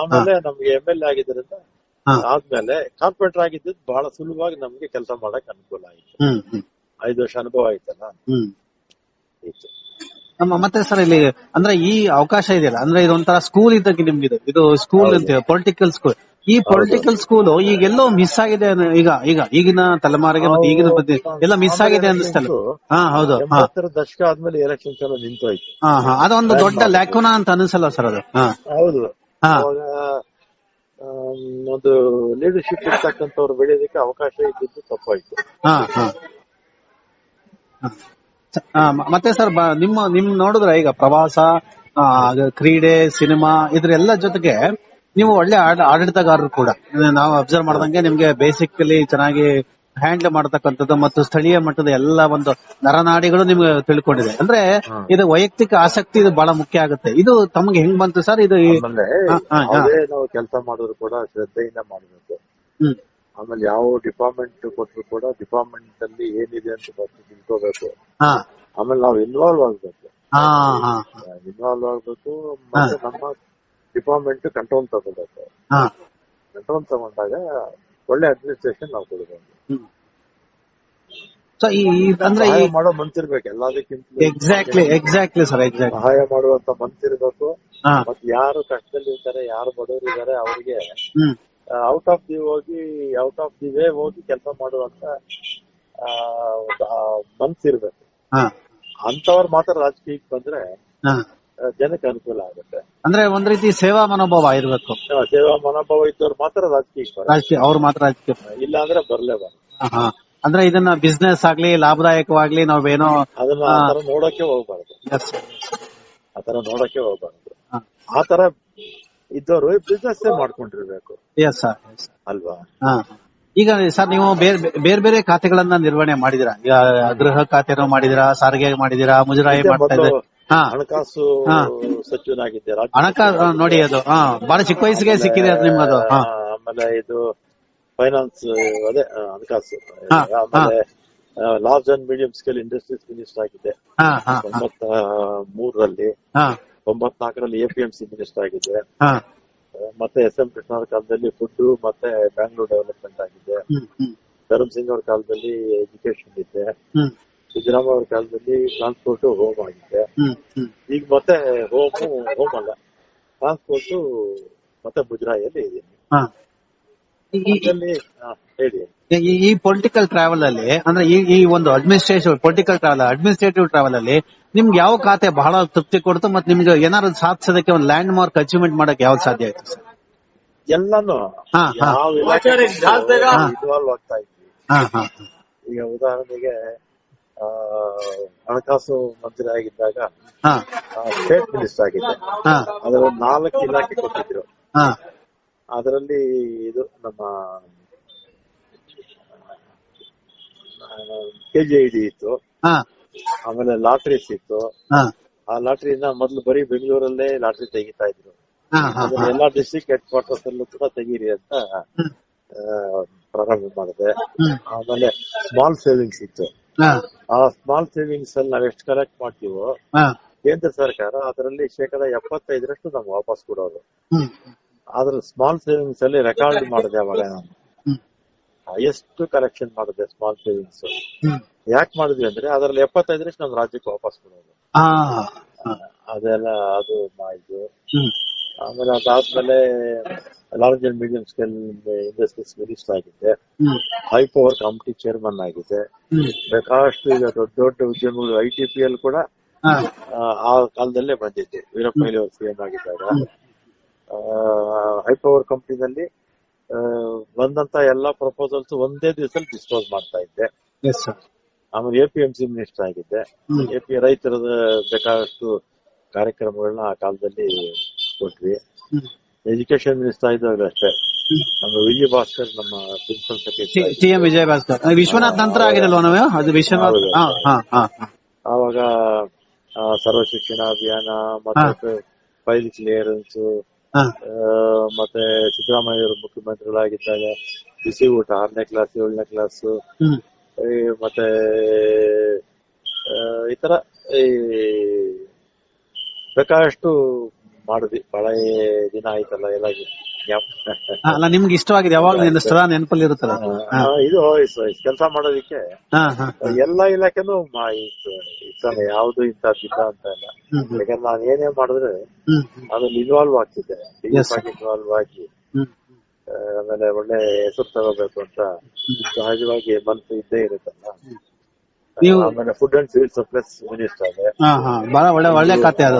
[SPEAKER 2] ಆಮೇಲೆ ನಮ್ಗೆ ಎಂ ಎಲ್ ಎ ಆಗಿದ್ರಿಂದ. ಆದ್ಮೇಲೆ ಕಾರ್ಪೊರೇಟರ್ ಆಗಿದ್ದು ಬಹಳ ಸುಲಭವಾಗಿ ನಮ್ಗೆ ಕೆಲಸ ಮಾಡಕ್ ಅನುಕೂಲ ಆಯ್ತು. ಐದು ವರ್ಷ ಅನುಭವ ಆಯ್ತಲ್ಲ?
[SPEAKER 1] ನಮ್ಮ ಮತ್ತೆ ಸರ್ ಇಲ್ಲಿ ಅಂದ್ರೆ ಈ ಅವಕಾಶ ಇದೆಯಲ್ಲ ಅಂದ್ರೆ ಇದೊಂಥರ ಸ್ಕೂಲ್ ಇದ್ದಂಗೆ ನಿಮ್ಗೆ ಇದು. ಇದು ಸ್ಕೂಲ್ ಅಂತ ಪೊಲಿಟಿಕಲ್ ಸ್ಕೂಲ್ ಈ ಪೊಲಿಟಿಕಲ್ ಸ್ಕೂಲ್ ಈಗೆಲ್ಲೋ ಮಿಸ್ ಆಗಿದೆ ಈಗ ಈಗ ಈಗಿನ ತಲೆಮಾರಿಗೆ ಮತ್ತೆ ಈಗಿನ ಬಗ್ಗೆ ಎಲ್ಲ ಮಿಸ್ ಆಗಿದೆ ಅನ್ನಿಸ್ತಲ್ಲ. ಹಾ ಹೌದು
[SPEAKER 2] ದಶಕ ಆದ್ಮೇಲೆ ಎಲೆಕ್ಷನ್ ಎಲ್ಲ ನಿಂತೋಯ್ತು.
[SPEAKER 1] ಹಾ ಹಾ. ಅದೊಂದು ದೊಡ್ಡ ಲ್ಯಾಕುನ ಅಂತ ಅನಿಸಲ್ಲ ಸರ್ ಅದು.
[SPEAKER 2] ಹೌದು. ಒಂದು ಲೀಡರ್ಶಿಪ್ ಇರ್ತಕ್ಕಂಥವ್ರು ಬೆಳೆಯೋದಕ್ಕೆ ಅವಕಾಶ ಇದ್ದಿದ್ದು ತಪ್ಪಾಯ್ತು.
[SPEAKER 1] ಹಾ. ಹಾ. ಮತ್ತೆ ಸರ್ ನಿಮ್ಮ ನಿಮ್ ನೋಡಿದ್ರೆ ಈಗ ಪ್ರವಾಸ ಕ್ರೀಡೆ ಸಿನಿಮಾ ಇದ್ರೆಲ್ಲ ಜೊತೆಗೆ ನೀವು ಒಳ್ಳೆ ಆಡ- ಆಡಳಿತಗಾರರು ಕೂಡ. ನಾವು ಅಬ್ಸರ್ವ್ ಮಾಡ್ದಂಗೆ ನಿಮ್ಗೆ ಬೇಸಿಕಲಿ ಚೆನ್ನಾಗಿ ಹ್ಯಾಂಡಲ್ ಮಾಡತಕ್ಕಂಥದ್ದು ಮತ್ತು ಸ್ಥಳೀಯ ಮಟ್ಟದ ಎಲ್ಲ ಒಂದು ನರನಾಡಿಗಳು ನಿಮ್ಗೆ ತಿಳ್ಕೊಂಡಿದೆ. ಅಂದ್ರೆ ಇದು ವೈಯಕ್ತಿಕ ಆಸಕ್ತಿ ಇದು ಬಹಳ ಮುಖ್ಯ ಆಗುತ್ತೆ. ಇದು ತಮ್ಗೆ ಹೆಂಗ್ ಬಂತು ಸರ್? ಇದು
[SPEAKER 2] ಕೆಲಸ ಮಾಡೋರು ಕೂಡ ಶ್ರದ್ಧೆಯಿಂದ ಮಾಡಬೇಕು
[SPEAKER 1] ಹ್ಮ್.
[SPEAKER 2] ಆಮೇಲೆ ಯಾವ ಡಿಪಾರ್ಟ್ಮೆಂಟ್ ಕೊಟ್ಟರು ಕೂಡ ಡಿಪಾರ್ಟ್ಮೆಂಟ್ ಅಲ್ಲಿ ಏನಿದೆ ಅಂತ ಫಸ್ಟ್ ತಿಳ್ಕೋಬೇಕು. ಆಮೇಲೆ ನಾವು ಇನ್ವಾಲ್ವ್ ಆಗ್ಬೇಕು. ಇನ್ವಾಲ್ವ್ ಆಗ್ಬೇಕು ಮತ್ತೆ ನಮ್ಮ ಡಿಪಾರ್ಟ್ಮೆಂಟ್ ಕಂಟ್ರೋಲ್ ತಗೋಬೇಕು.
[SPEAKER 1] ಹಾ.
[SPEAKER 2] ಕಂಟ್ರೋಲ್ ತಗೊಂಡಾಗ ಒಳ್ಳೆ ಅಡ್ಮಿನಿಸ್ಟ್ರೇಷನ್ ನಾವು ಕೊಡಬೇಕು
[SPEAKER 1] ಅಂದ್ರೆ
[SPEAKER 2] ಮಾಡೋ ಮನ್ಸಿರ್ಬೇಕು ಎಲ್ಲದಕ್ಕಿಂತ
[SPEAKER 1] ಎಕ್ಸಾಕ್ಟ್ಲಿ ಎಕ್ಸಾಕ್ಟ್ಲಿ ಸರ್
[SPEAKER 2] ಸಹಾಯ ಮಾಡುವಂತ ಮನ್ಸಿರ್ಬೇಕು ಮತ್ತೆ ಯಾರು ಕಷ್ಟದಲ್ಲಿ ಇದ್ದಾರೆ ಯಾರು ಬಡವರು ಇದ್ದಾರೆ ಅವ್ರಿಗೆ ಔಟ್ ಆಫ್ ದಿ ಹೋಗಿ ಔಟ್ ಆಫ್ ದಿ ವೇ ಹೋಗಿ ಕೆಲಸ ಮಾಡುವಂತ ಆ, ಇರ್ಬೇಕು ಅಂತವ್ರ ಮನ್ಸಿರ್ಬೇಕು
[SPEAKER 1] ಹಾ.
[SPEAKER 2] ಅಂತವ್ರು ಮಾತ್ರ ರಾಜಕೀಯಕ್ಕೆ ಬಂದ್ರೆ ಜನಕ್ಕೆ ಅನುಕೂಲ ಆಗುತ್ತೆ.
[SPEAKER 1] ಅಂದ್ರೆ ಒಂದ್ ರೀತಿ ಸೇವಾ ಮನೋಭಾವ ಇರ್ಬೇಕು.
[SPEAKER 2] ಸೇವಾ ಮನೋಭಾವ ಇದ್ದವ್ರು ಮಾತ್ರ ರಾಜಕೀಯಕ್ಕೆ
[SPEAKER 1] ರಾಜಕೀಯ ಅವ್ರು ಮಾತ್ರ ರಾಜಕೀಯ
[SPEAKER 2] ಇಲ್ಲ ಅಂದ್ರೆ ಬರ್ಲೇಬಾರ್ದು.
[SPEAKER 1] ಅಂದ್ರೆ ಇದನ್ನ ಬಿಸ್ನೆಸ್ ಆಗ್ಲಿ ಲಾಭದಾಯಕವಾಗ್ಲಿ ನಾವೇನೋ
[SPEAKER 2] ಅದನ್ನ ನೋಡಕ್ಕೆ ಹೋಗ್ಬಾರ್ದು. ಆತರ ನೋಡಕ್ಕೆ ಹೋಗ್ಬಾರ್ದು. ಆತರ ಇದ್ದವರು ಬಿಸ್ನೆಸ್ ಮಾಡ್ಕೊಂಡಿರ್ಬೇಕು.
[SPEAKER 1] ಎಸ್ ಸರ್
[SPEAKER 2] ಅಲ್ವಾ?
[SPEAKER 1] ಹಾ. ಈಗ ಸರ್ ನೀವು ಬೇರೆ ಬೇರೆ ಬೇರೆ ಖಾತೆಗಳನ್ನ ನಿರ್ವಹಣೆ ಮಾಡಿದಿರಾ ಈಗ ಗೃಹ ಖಾತೆನೂ ಮಾಡಿದಿರಾ ಸಾರಿಗೆ ಮಾಡಿದಿರಾ ಮುಜರಾಯಿ ಮಾಡ್ತಾ
[SPEAKER 2] ಹಣಕಾಸು. ಸಚಿವನಾಗಿದ್ದೆ
[SPEAKER 1] ಹಣಕಾಸು ನೋಡಿ ಅದು. ಬಹಳ ಚಿಕ್ಕ ವಯಸ್ಸಿಗೆ ಸಿಕ್ಕಿದೆ ಅದು ನಿಮ್ಮದು.
[SPEAKER 2] ಆಮೇಲೆ ಇದು ಫೈನಾನ್ಸ್ ಅದೇ ಹಣಕಾಸು. ಆಮೇಲೆ large and medium scale industries minister ಆಗಿದ್ದೆ.
[SPEAKER 1] ಮೂರರಲ್ಲಿ. ಹಾ
[SPEAKER 2] A
[SPEAKER 1] P
[SPEAKER 2] M C minister ಆಗಿದ್ದೆ. ಮತ್ತೆ ಎಸ್ ಎಂ ಕೃಷ್ಣವ್ರ ಕಾಲದಲ್ಲಿ ಫುಡ್ ಮತ್ತೆ ಬ್ಯಾಂಗ್ಳೂರ್ ಡೆವಲಪ್ಮೆಂಟ್
[SPEAKER 1] ಆಗಿದೆ
[SPEAKER 2] ಧರ್ಮ್ ಸಿಂಗ್ ಅವ್ರ ಕಾಲದಲ್ಲಿ ಎಜುಕೇಶನ್ ಇದೆ
[SPEAKER 1] ಸಿದ್ದರಾಮ
[SPEAKER 2] ಸಿದ್ದರಾಮಯ್ಯ ಅವ್ರ ಕಾಲದಲ್ಲಿ ಟ್ರಾನ್ಸ್ಪೋರ್ಟ್ ಹೋಮ್
[SPEAKER 1] ಆಗಿದೆ
[SPEAKER 2] ಈಗ ಮತ್ತೆ ಹೋಮು ಹೋಮ್ ಅಲ್ಲ. ಟ್ರಾನ್ಸ್ಪೋರ್ಟ್ ಮತ್ತೆ ಮುಜರಾಯಿಯಲ್ಲಿ ಇದೀನಿ
[SPEAKER 1] ಈ- ಈ-
[SPEAKER 2] ಅದ್ರಲ್ಲಿ ಹೇಳಿ.
[SPEAKER 1] ಈ ಈ ಪೊಲಿಟಿಕಲ್ ಟ್ರಾವೆಲ್ ಅಲ್ಲಿ ಅಂದ್ರೆ ಈ ಈ ಒಂದು administration political travel administrative travel ಅಲ್ಲಿ ನಿಮ್ಗೆ ಯಾವ ಖಾತೆ ಬಹಳ ತೃಪ್ತಿ ಕೊಡ್ತು ಮತ್ತೆ ನಿಮ್ಗೆ ಏನಾದ್ರು ಸಾಧಿಸೋದಕ್ಕೆ ಒಂದು ಲ್ಯಾಂಡ್ ಮಾರ್ಕ್ ಅಚೀವ್ಮೆಂಟ್ ಮಾಡಕ್ ಯಾವ್ದು ಸಾಧ್ಯ ಆಯ್ತು? ಸರ್
[SPEAKER 2] ಎಲ್ಲಾನು.
[SPEAKER 1] ಹಾ, ಹಾ.
[SPEAKER 2] ಯಾವ ಇನ್ವಾಲ್ವ್ ಆಗ್ತಾ ಇದ್ವಿ.
[SPEAKER 1] ಹಾ ಹಾ.
[SPEAKER 2] ಈಗ ಉದಾಹರಣೆಗೆ ಆ, ಹಣಕಾಸು ಮಂತ್ರಿ ಆಗಿದ್ದಾಗ
[SPEAKER 1] ಹಾ.
[SPEAKER 2] ಸ್ಟೇಟ್ ಮಿನಿಸ್ಟರ್ ಆಗಿದ್ದೆ.
[SPEAKER 1] ಹಾ.
[SPEAKER 2] ಅದರ ನಾಲ್ಕು ಇಲಾಖೆ ಕೊಟ್ಟಿದ್ರು.
[SPEAKER 1] ಹಾ.
[SPEAKER 2] ಅದರಲ್ಲಿ ಇದು ನಮ್ಮ ಕೆ ಜಿ ಐ ಡಿ ಇತ್ತು. ಆಮೇಲೆ ಲಾಟ್ರೀಸ್ ಇತ್ತು ಆ ಲಾಟ್ರಿಯಿಂದ ಮೊದ್ಲು ಬರೀ ಬೆಂಗಳೂರಲ್ಲೇ ಲಾಟ್ರಿ ತೆಗಿತಾ ಇದ್ರು. ಅದನ್ನ ಎಲ್ಲಾ ಡಿಸ್ಟ್ರಿಕ್ಟ್ ಹೆಡ್ ಕ್ವಾರ್ಟರ್ಸ್ ಅಲ್ಲೂ ಕೂಡ ತೆಗೀರಿ ಅಂತ ಆ, ಪ್ರಾರಂಭ ಮಾಡಿದೆ. ಆಮೇಲೆ ಸ್ಮಾಲ್ ಸೇವಿಂಗ್ಸ್ ಇತ್ತು. ಆ ಸ್ಮಾಲ್ ಸೇವಿಂಗ್ಸ್ ಅಲ್ಲಿ ನಾವ್ ಎಷ್ಟು ಕಲೆಕ್ಟ್ ಮಾಡ್ತೀವೋ ಕೇಂದ್ರ ಸರ್ಕಾರ ಅದರಲ್ಲಿ ಶೇಕಡ ಎಪ್ಪತ್ತೈದರಷ್ಟು ನಮ್ಗೆ ವಾಪಸ್ ಕೊಡೋದು. ಆದ್ರೆ ಸ್ಮಾಲ್ ಸೇವಿಂಗ್ಸ್ ಅಲ್ಲಿ ರೆಕಾರ್ಡ್ ಮಾಡಿದೆ ಅವಾಗ ನಾನು.
[SPEAKER 1] ಹ್ಮ್.
[SPEAKER 2] ಹೈಯೆಸ್ಟ್ ಕಲೆಕ್ಷನ್ ಮಾಡಿದೆ ಸ್ಮಾಲ್ ಸೇವಿಂಗ್ಸ್
[SPEAKER 1] ಹ್ಮ್.
[SPEAKER 2] ಯಾಕೆ ಮಾಡಿದ್ವಿ ಅಂದ್ರೆ ಅದ್ರಲ್ಲಿ ಎಪ್ಪತ್ತೈದರಷ್ಟು ನಮ್ಮ ರಾಜ್ಯಕ್ಕೆ ವಾಪಸ್ ಕೊಡೋದು. ಅದೆಲ್ಲ ಅದು ಮಾಡಿದ್ದು.
[SPEAKER 1] ಹ್ಮ್.
[SPEAKER 2] ಆಮೇಲೆ ಅದಾದ್ಮೇಲೆ large and medium scale industries minister ಆಗಿದ್ದೆ.
[SPEAKER 1] ಹ್ಮ್.
[SPEAKER 2] ಹೈ ಪವರ್ ಕಮಿಟಿ ಚೇರ್ಮನ್ ಆಗಿದೆ
[SPEAKER 1] ಹ್ಮ್.
[SPEAKER 2] ಬೇಕಾಷ್ಟು ಈಗ ದೊಡ್ಡ ದೊಡ್ಡ ಉದ್ಯಮಗಳು ಐ ಟಿ ಪಿ ಎಲ್ ಕೂಡ ಆ, ಆ ಕಾಲದಲ್ಲೇ ಬಂದಿದ್ದೆ. ವೀರಪ್ಪ ಅವರು ಸಿಎಂ ಆಗಿದ್ದಾಗ. ಹೈ ಪವರ್ ಕಂಪ್ನಿನಲ್ಲಿ ಬಂದಂತ ಎಲ್ಲಾ ಪ್ರಪೋಸಲ್ಸ್ ಒಂದೇ ದಿವಸದಲ್ಲಿ ಡಿಸ್ಪೋಸ್ ಮಾಡ್ತಾ ಇದ್ದೆ. ಆಮೇಲೆ A P M C minister ಆಗಿದ್ದೆ. ಎ ಪಿ ರೈತರದ ಬೇಕಾದಷ್ಟು ಕಾರ್ಯಕ್ರಮಗಳನ್ನ ಆ ಕಾಲದಲ್ಲಿ ಕೊಟ್ವಿ. ಎಜುಕೇಶನ್ ಮಿನಿಸ್ಟರ್ ಇದ್ದಾಗಲೂ ಅಷ್ಟೇ. ನಮ್ಮ ವಿಜಯ ಭಾಸ್ಕರ್ ನಮ್ಮ ಪ್ರಿನ್ಸಿಪಲ್ ಸೆಕ್ರೆಟರಿ
[SPEAKER 1] ವಿಜಯ್ ಭಾಸ್ಕರ್. ವಿಶ್ವನಾಥ್ ನಂತರ ಅದು ವಿಶ್ವನಾಥ್.
[SPEAKER 2] ಆವಾಗ ಸರ್ವ ಶಿಕ್ಷಣ ಅಭಿಯಾನ ಮತ್ತೆ ಫೈಲ್ ಕ್ಲಿಯರೆನ್ಸ್ ಮತ್ತೆ ಸಿದ್ದರಾಮಯ್ಯ ಅವರು ಮುಖ್ಯಮಂತ್ರಿಗಳಾಗಿದ್ದಾಗ ಬಿಸಿ ಊಟ ಆರನೇ ಕ್ಲಾಸ್ ಏಳನೇ ಕ್ಲಾಸ್ ಮತ್ತೆ ಈ ತರ ಈ ಬೇಕಾದಷ್ಟು ಮಾಡಿದ್ವಿ. ಬಹಳ ದಿನ ಆಯ್ತಲ್ಲ ಎಲ್ಲ
[SPEAKER 1] ಅಲ್ಲ ನಿಮ್ಗೆ ಇಷ್ಟವಾಗಿದೆ ಯಾವಾಗ ಸ್ಥಳ ನೆನಪಲ್ಲಿ ಇರುತ್ತಲ್ಲ.
[SPEAKER 2] ಇದು ಕೆಲಸ ಮಾಡೋದಿಕ್ಕೆ ಎಲ್ಲಾ ಇಲಾಖೆನೂ ಮಾ- ಯಾವ್ದು ಇಂತ ಯಾವ್ದು ಅಂತ ಇಲ್ಲ. ಯಾಕಂದ್ರೆ ನಾನು ಏನೇ ಮಾಡಿದ್ರೆ ಅದು ಇನ್ವಾಲ್ವ್ ಆಗ್ತಿದ್ದೆ. ಇನ್ವಾಲ್ವ್ ಆಗಿ ಆಮೇಲೆ ಒಳ್ಳೆ ಹೆಸರು ತಗೋಬೇಕು ಅಂತ. ಸಹಜವಾಗಿ ಮನಸ್ಸು ಇದ್ದೇ ಇರುತ್ತಲ್ಲ. ಆಮೇಲೆ food and civil supplies minister
[SPEAKER 1] ಬಹಳ ಒಳ್ಳೆ ಒಳ್ಳೆ ಖಾತೆ ಅದು.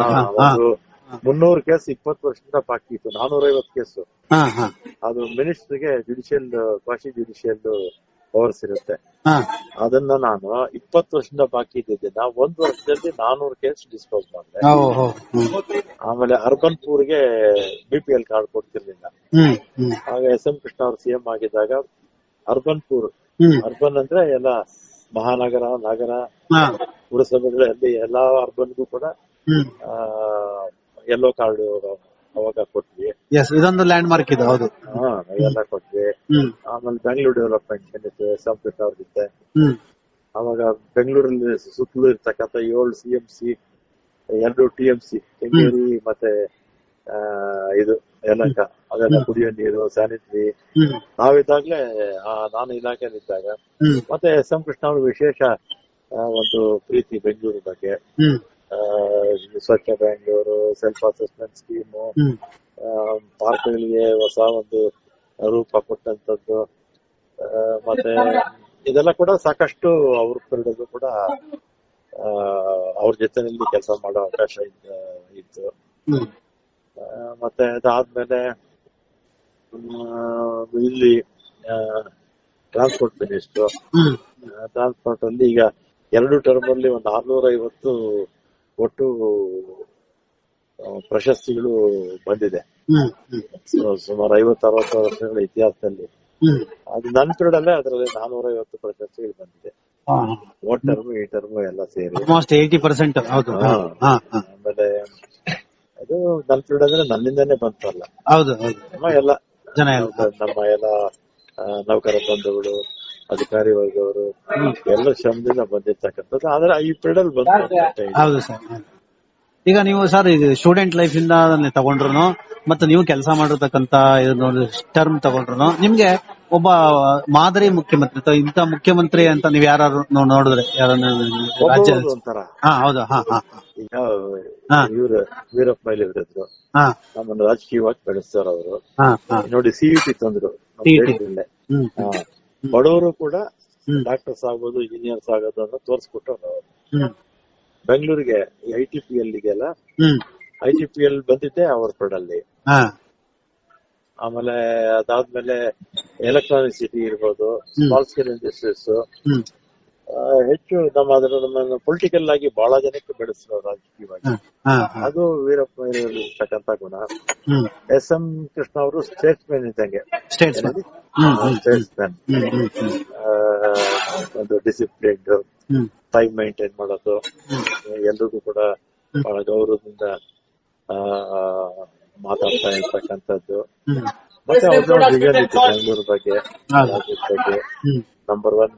[SPEAKER 2] ಮುನ್ನೂರು ಕೇಸ್ ಇಪ್ಪತ್ತು ವರ್ಷದಿಂದ ಬಾಕಿ ಇತ್ತು. ನಾನೂರ ಐವತ್ತು ಕೇಸು ಅದು ಮಿನಿಸ್ಟರ್ಗೆ ಜುಡಿಷಿಯಲ್ ಕ್ವಾಶಿ ಜುಡಿಷಿಯಲ್ ಪವರ್ಸ್ ಇರುತ್ತೆ ಅದನ್ನ ನಾನು ಇಪ್ಪತ್ತು ವರ್ಷದಿಂದ ಬಾಕಿ ಇದ್ದಿದ್ದೆ. ನಾ ಒಂದ್ ವರ್ಷದಲ್ಲಿ ನಾನೂರು ಕೇಸ್ ಡಿಸ್ಪೋಸ್ ಮಾಡಿದೆ. ಆಮೇಲೆ ಅರ್ಬನ್ ಪೂರ್ಗೆ ಬಿ ಪಿ ಎಲ್ ಕಾರ್ಡ್ ಕೊಡ್ತಿರ್ಲಿಲ್ಲ. ಆಗ ಎಸ್ ಎಂ ಕೃಷ್ಣ ಅವರು ಸಿಎಂ ಆಗಿದ್ದಾಗ ಅರ್ಬನ್ ಪೂರ್ ಅರ್ಬನ್ ಅಂದ್ರೆ ಎಲ್ಲ ಮಹಾನಗರ ನಗರ ಪುರಸಭೆಗಳಲ್ಲಿ ಎಲ್ಲಾ ಅರ್ಬನ್ಗೂ ಕೂಡ
[SPEAKER 1] ಹ್ಮ್.
[SPEAKER 2] ಯೆಲ್ಲೋ ಕಾರ್ಡ್ ಅವಾಗ ಕೊಟ್ವಿ.
[SPEAKER 1] ಎಸ್ ಇದೊಂದು ಲ್ಯಾಂಡ್ ಮಾರ್ಕ್ ಇದೆ ಹೌದು.
[SPEAKER 2] ಹಾ ಎಲ್ಲ ಕೊಟ್ವಿ.
[SPEAKER 1] ಹ್ಮ್.
[SPEAKER 2] ಆಮೇಲೆ ಬೆಂಗಳೂರು ಡೆವಲಪ್ಮೆಂಟ್ ಏನಿತ್ತು ಎಸ್ ಎಂ ಕೃಷ್ಣ ಅವ್ರದ್ದಿತ್ತೆ
[SPEAKER 1] ಹ್ಮ್.
[SPEAKER 2] ಅವಾಗ ಬೆಂಗಳೂರಲ್ಲಿ ಸುತ್ತಲೂ ಇರ್ತಕ್ಕಂಥ ಏಳು ಸಿ ಎಂ ಸಿ ಎರಡು ಟಿ ಎಂ ಸಿ ಕೆಂಗೇರಿ ಮತ್ತೆ ಇದು ಯಲಹಂಕ ಅದೆಲ್ಲ ಕುಡಿಯೋ ನೀರು ಸ್ಯಾನಿಟರಿ ನಾವಿದ್ದಾಗಲೇ ನಾನು ಇಲಾಖೆಯಲ್ಲಿದ್ದಾಗ
[SPEAKER 1] ಹ್ಮ್.
[SPEAKER 2] ಮತ್ತೆ ಎಸ್ ಎಂ ಕೃಷ್ಣ ಅವರು ವಿಶೇಷ ಒಂದು ಪ್ರೀತಿ ಬೆಂಗಳೂರು ಬಗ್ಗೆ. Swachh Bengaluru self assessment scheme ಪಾರ್ಕ್ಗಳಿಗೆ ಹೊಸ ಒಂದು ರೂಪ ಕೊಟ್ಟಂತದ್ದು ಆ, ಮತ್ತೆ ಇದೆಲ್ಲ ಕೂಡ ಸಾಕಷ್ಟು ಅವ್ರ ಕಡೆಗೂ ಕೂಡ ಆ, ಅವ್ರ ಜೊತೆನಲ್ಲಿ ಕೆಲಸ ಮಾಡೋ ಅವಕಾಶ ಇತ್ತು. ಮತ್ತೆ ಅದಾದ್ಮೇಲೆ ಹ್ಮ್, ಇಲ್ಲಿ ಟ್ರಾನ್ಸ್ಪೋರ್ಟ್ ಮಿನಿಸ್ಟರ್ ಟ್ರಾನ್ಸ್ಪೋರ್ಟ್ ಅಲ್ಲಿ ಈಗ ಎರಡು ಟರ್ಮ್ ಅಲ್ಲಿ ಒಂದು ಆರ್ನೂರ ಐವತ್ತು ಒಟ್ಟು ಪ್ರಶಸ್ತಿಗಳು ಬಂದಿದೆ. ಸುಮಾರು ಐವತ್ತು ಅರವತ್ತು ವರ್ಷಗಳ ಇತಿಹಾಸದಲ್ಲಿ. ಅದು ನನ್ನ ಪೀರಿಯಡ್ ಅಲ್ಲೇ ಅದರಲ್ಲಿ ನಾನೂರ ಐವತ್ತು ಪ್ರಶಸ್ತಿಗಳು ಬಂದಿದೆ. ಒನ್ ಟರ್ಮ್ ಈ ಟರ್ಮ್ ಎಲ್ಲ ಸೇರಿ. ಆಮೇಲೆ ಅದು ನನ್ನ ಪೀರಿಯಡ್ ಅಂದ್ರೆ ನನ್ನಿಂದಾನೇ ಬಂತಲ್ಲ.
[SPEAKER 1] ಹೌದು
[SPEAKER 2] ಎಲ್ಲ
[SPEAKER 1] ಜನ
[SPEAKER 2] ನಮ್ಮ ಎಲ್ಲ ನೌಕರ ಬಂಧುಗಳು ಅಧಿಕಾರಿ ವರ್ಗವರು ಎಲ್ಲ ಶ್ರಮದಿಂದ ಬಂದಿರ್ತಕ್ಕಂಥದ್ದು. ಆದ್ರೆ ಈ ಪೀರಿಯಡ್
[SPEAKER 1] ಹೌದು ಸರ್ ಈಗ ನೀವು ಸರ್ ಇದು ಸ್ಟೂಡೆಂಟ್ ಲೈಫ್ ಇಂದ ತಗೊಂಡ್ರು ಮತ್ತೆ ನೀವು ಕೆಲಸ ಮಾಡಿರ್ತಕ್ಕಂತ ಟರ್ಮ್ ತಗೊಂಡ್ರು ನಿಮ್ಗೆ ಒಬ್ಬ ಮಾದರಿ ಮುಖ್ಯಮಂತ್ರಿ ಅಥವಾ ಇಂಥ ಮುಖ್ಯಮಂತ್ರಿ ಅಂತ ನೀವ್ ಯಾರು ನೋಡಿದ್ರೆ ಯಾರನ್ನ ರಾಜ್ಯ ಹಾ ಹೌದು ಹಾ ಹಾ.
[SPEAKER 2] ಈಗ. ಇವ್ರು ವೀರಪ್ಪ ನಮ್ಮನ್ನು ರಾಜಕೀಯವಾಗಿ ಬೆಳೆಸ್ತಾರ ಅವರು ನೋಡಿ ಸಿಇಟಿ ತಂದ್ರು.
[SPEAKER 1] ಹ್ಮ್.
[SPEAKER 2] ಬಡವರು ಕೂಡ. ಡಾಕ್ಟರ್ಸ್ ಆಗೋದು ಇಂಜಿನಿಯರ್ಸ್ ಆಗೋದು ಅಂತ
[SPEAKER 1] ತೋರಿಸ್ಬಿಟ್ಟು
[SPEAKER 2] ಬೆಂಗಳೂರಿಗೆ ಐ ಟಿ ಪಿ ಎಲ್ಗೆಲ್ಲ
[SPEAKER 1] ಗೆಲ್ಲ
[SPEAKER 2] ಐ ಟಿ ಪಿ ಎಲ್ ಬಂದಿದ್ದೆ ಅವರ್
[SPEAKER 1] ಪಡಲ್ಲಿ.
[SPEAKER 2] ಆಮೇಲೆ ಅದಾದ್ಮೇಲೆ ಎಲೆಕ್ಟ್ರಾನಿಕ್ ಸಿಟಿ ಇರ್ಬೋದು ಸ್ಮಾಲ್ ಸ್ಕೇಲ್ ಇಂಡಸ್ಟ್ರೀಸ್ ಹೆಚ್ಚು ನಮ್ಮ ಅದರ ನಮ್ಮನ್ನು ಪೊಲಿಟಿಕಲ್ ಆಗಿ ಬಹಳ ಜನಕ್ಕೆ ಬೆಳೆಸಿರೋ ರಾಜಕೀಯವಾಗಿ. ಅದು ವೀರಪ್ಪ ಇರ್ತಕ್ಕಂತ ಗುಣ ಎಸ್ ಎಂ ಕೃಷ್ಣ ಅವರು ಸ್ಟೇಟ್ಸ್ ಮ್ಯಾನ್ ಇದ್ದಂಗೆ
[SPEAKER 1] states hmm hmm
[SPEAKER 2] statesman
[SPEAKER 1] hmm hmm hmm.
[SPEAKER 2] ಒಂದು ಡಿಸಿಪ್ಲಿನ್ ಟೈಮ್ ಮೈಂಟೈನ್ ಮಾಡೋದು. ಎಲ್ರಿಗೂ ಕೂಡ ಬಹಳ ಗೌರವದಿಂದ ಆ, ಮಾತಾಡ್ತಾ ಇರ್ತಕ್ಕಂಥದ್ದು. ಮತ್ತೆ ಅವ್ರದ್ದು ಬೆಂಗಳೂರು ಬಗ್ಗೆ ಬಗ್ಗೆ. ನಂಬರ್ ಒನ್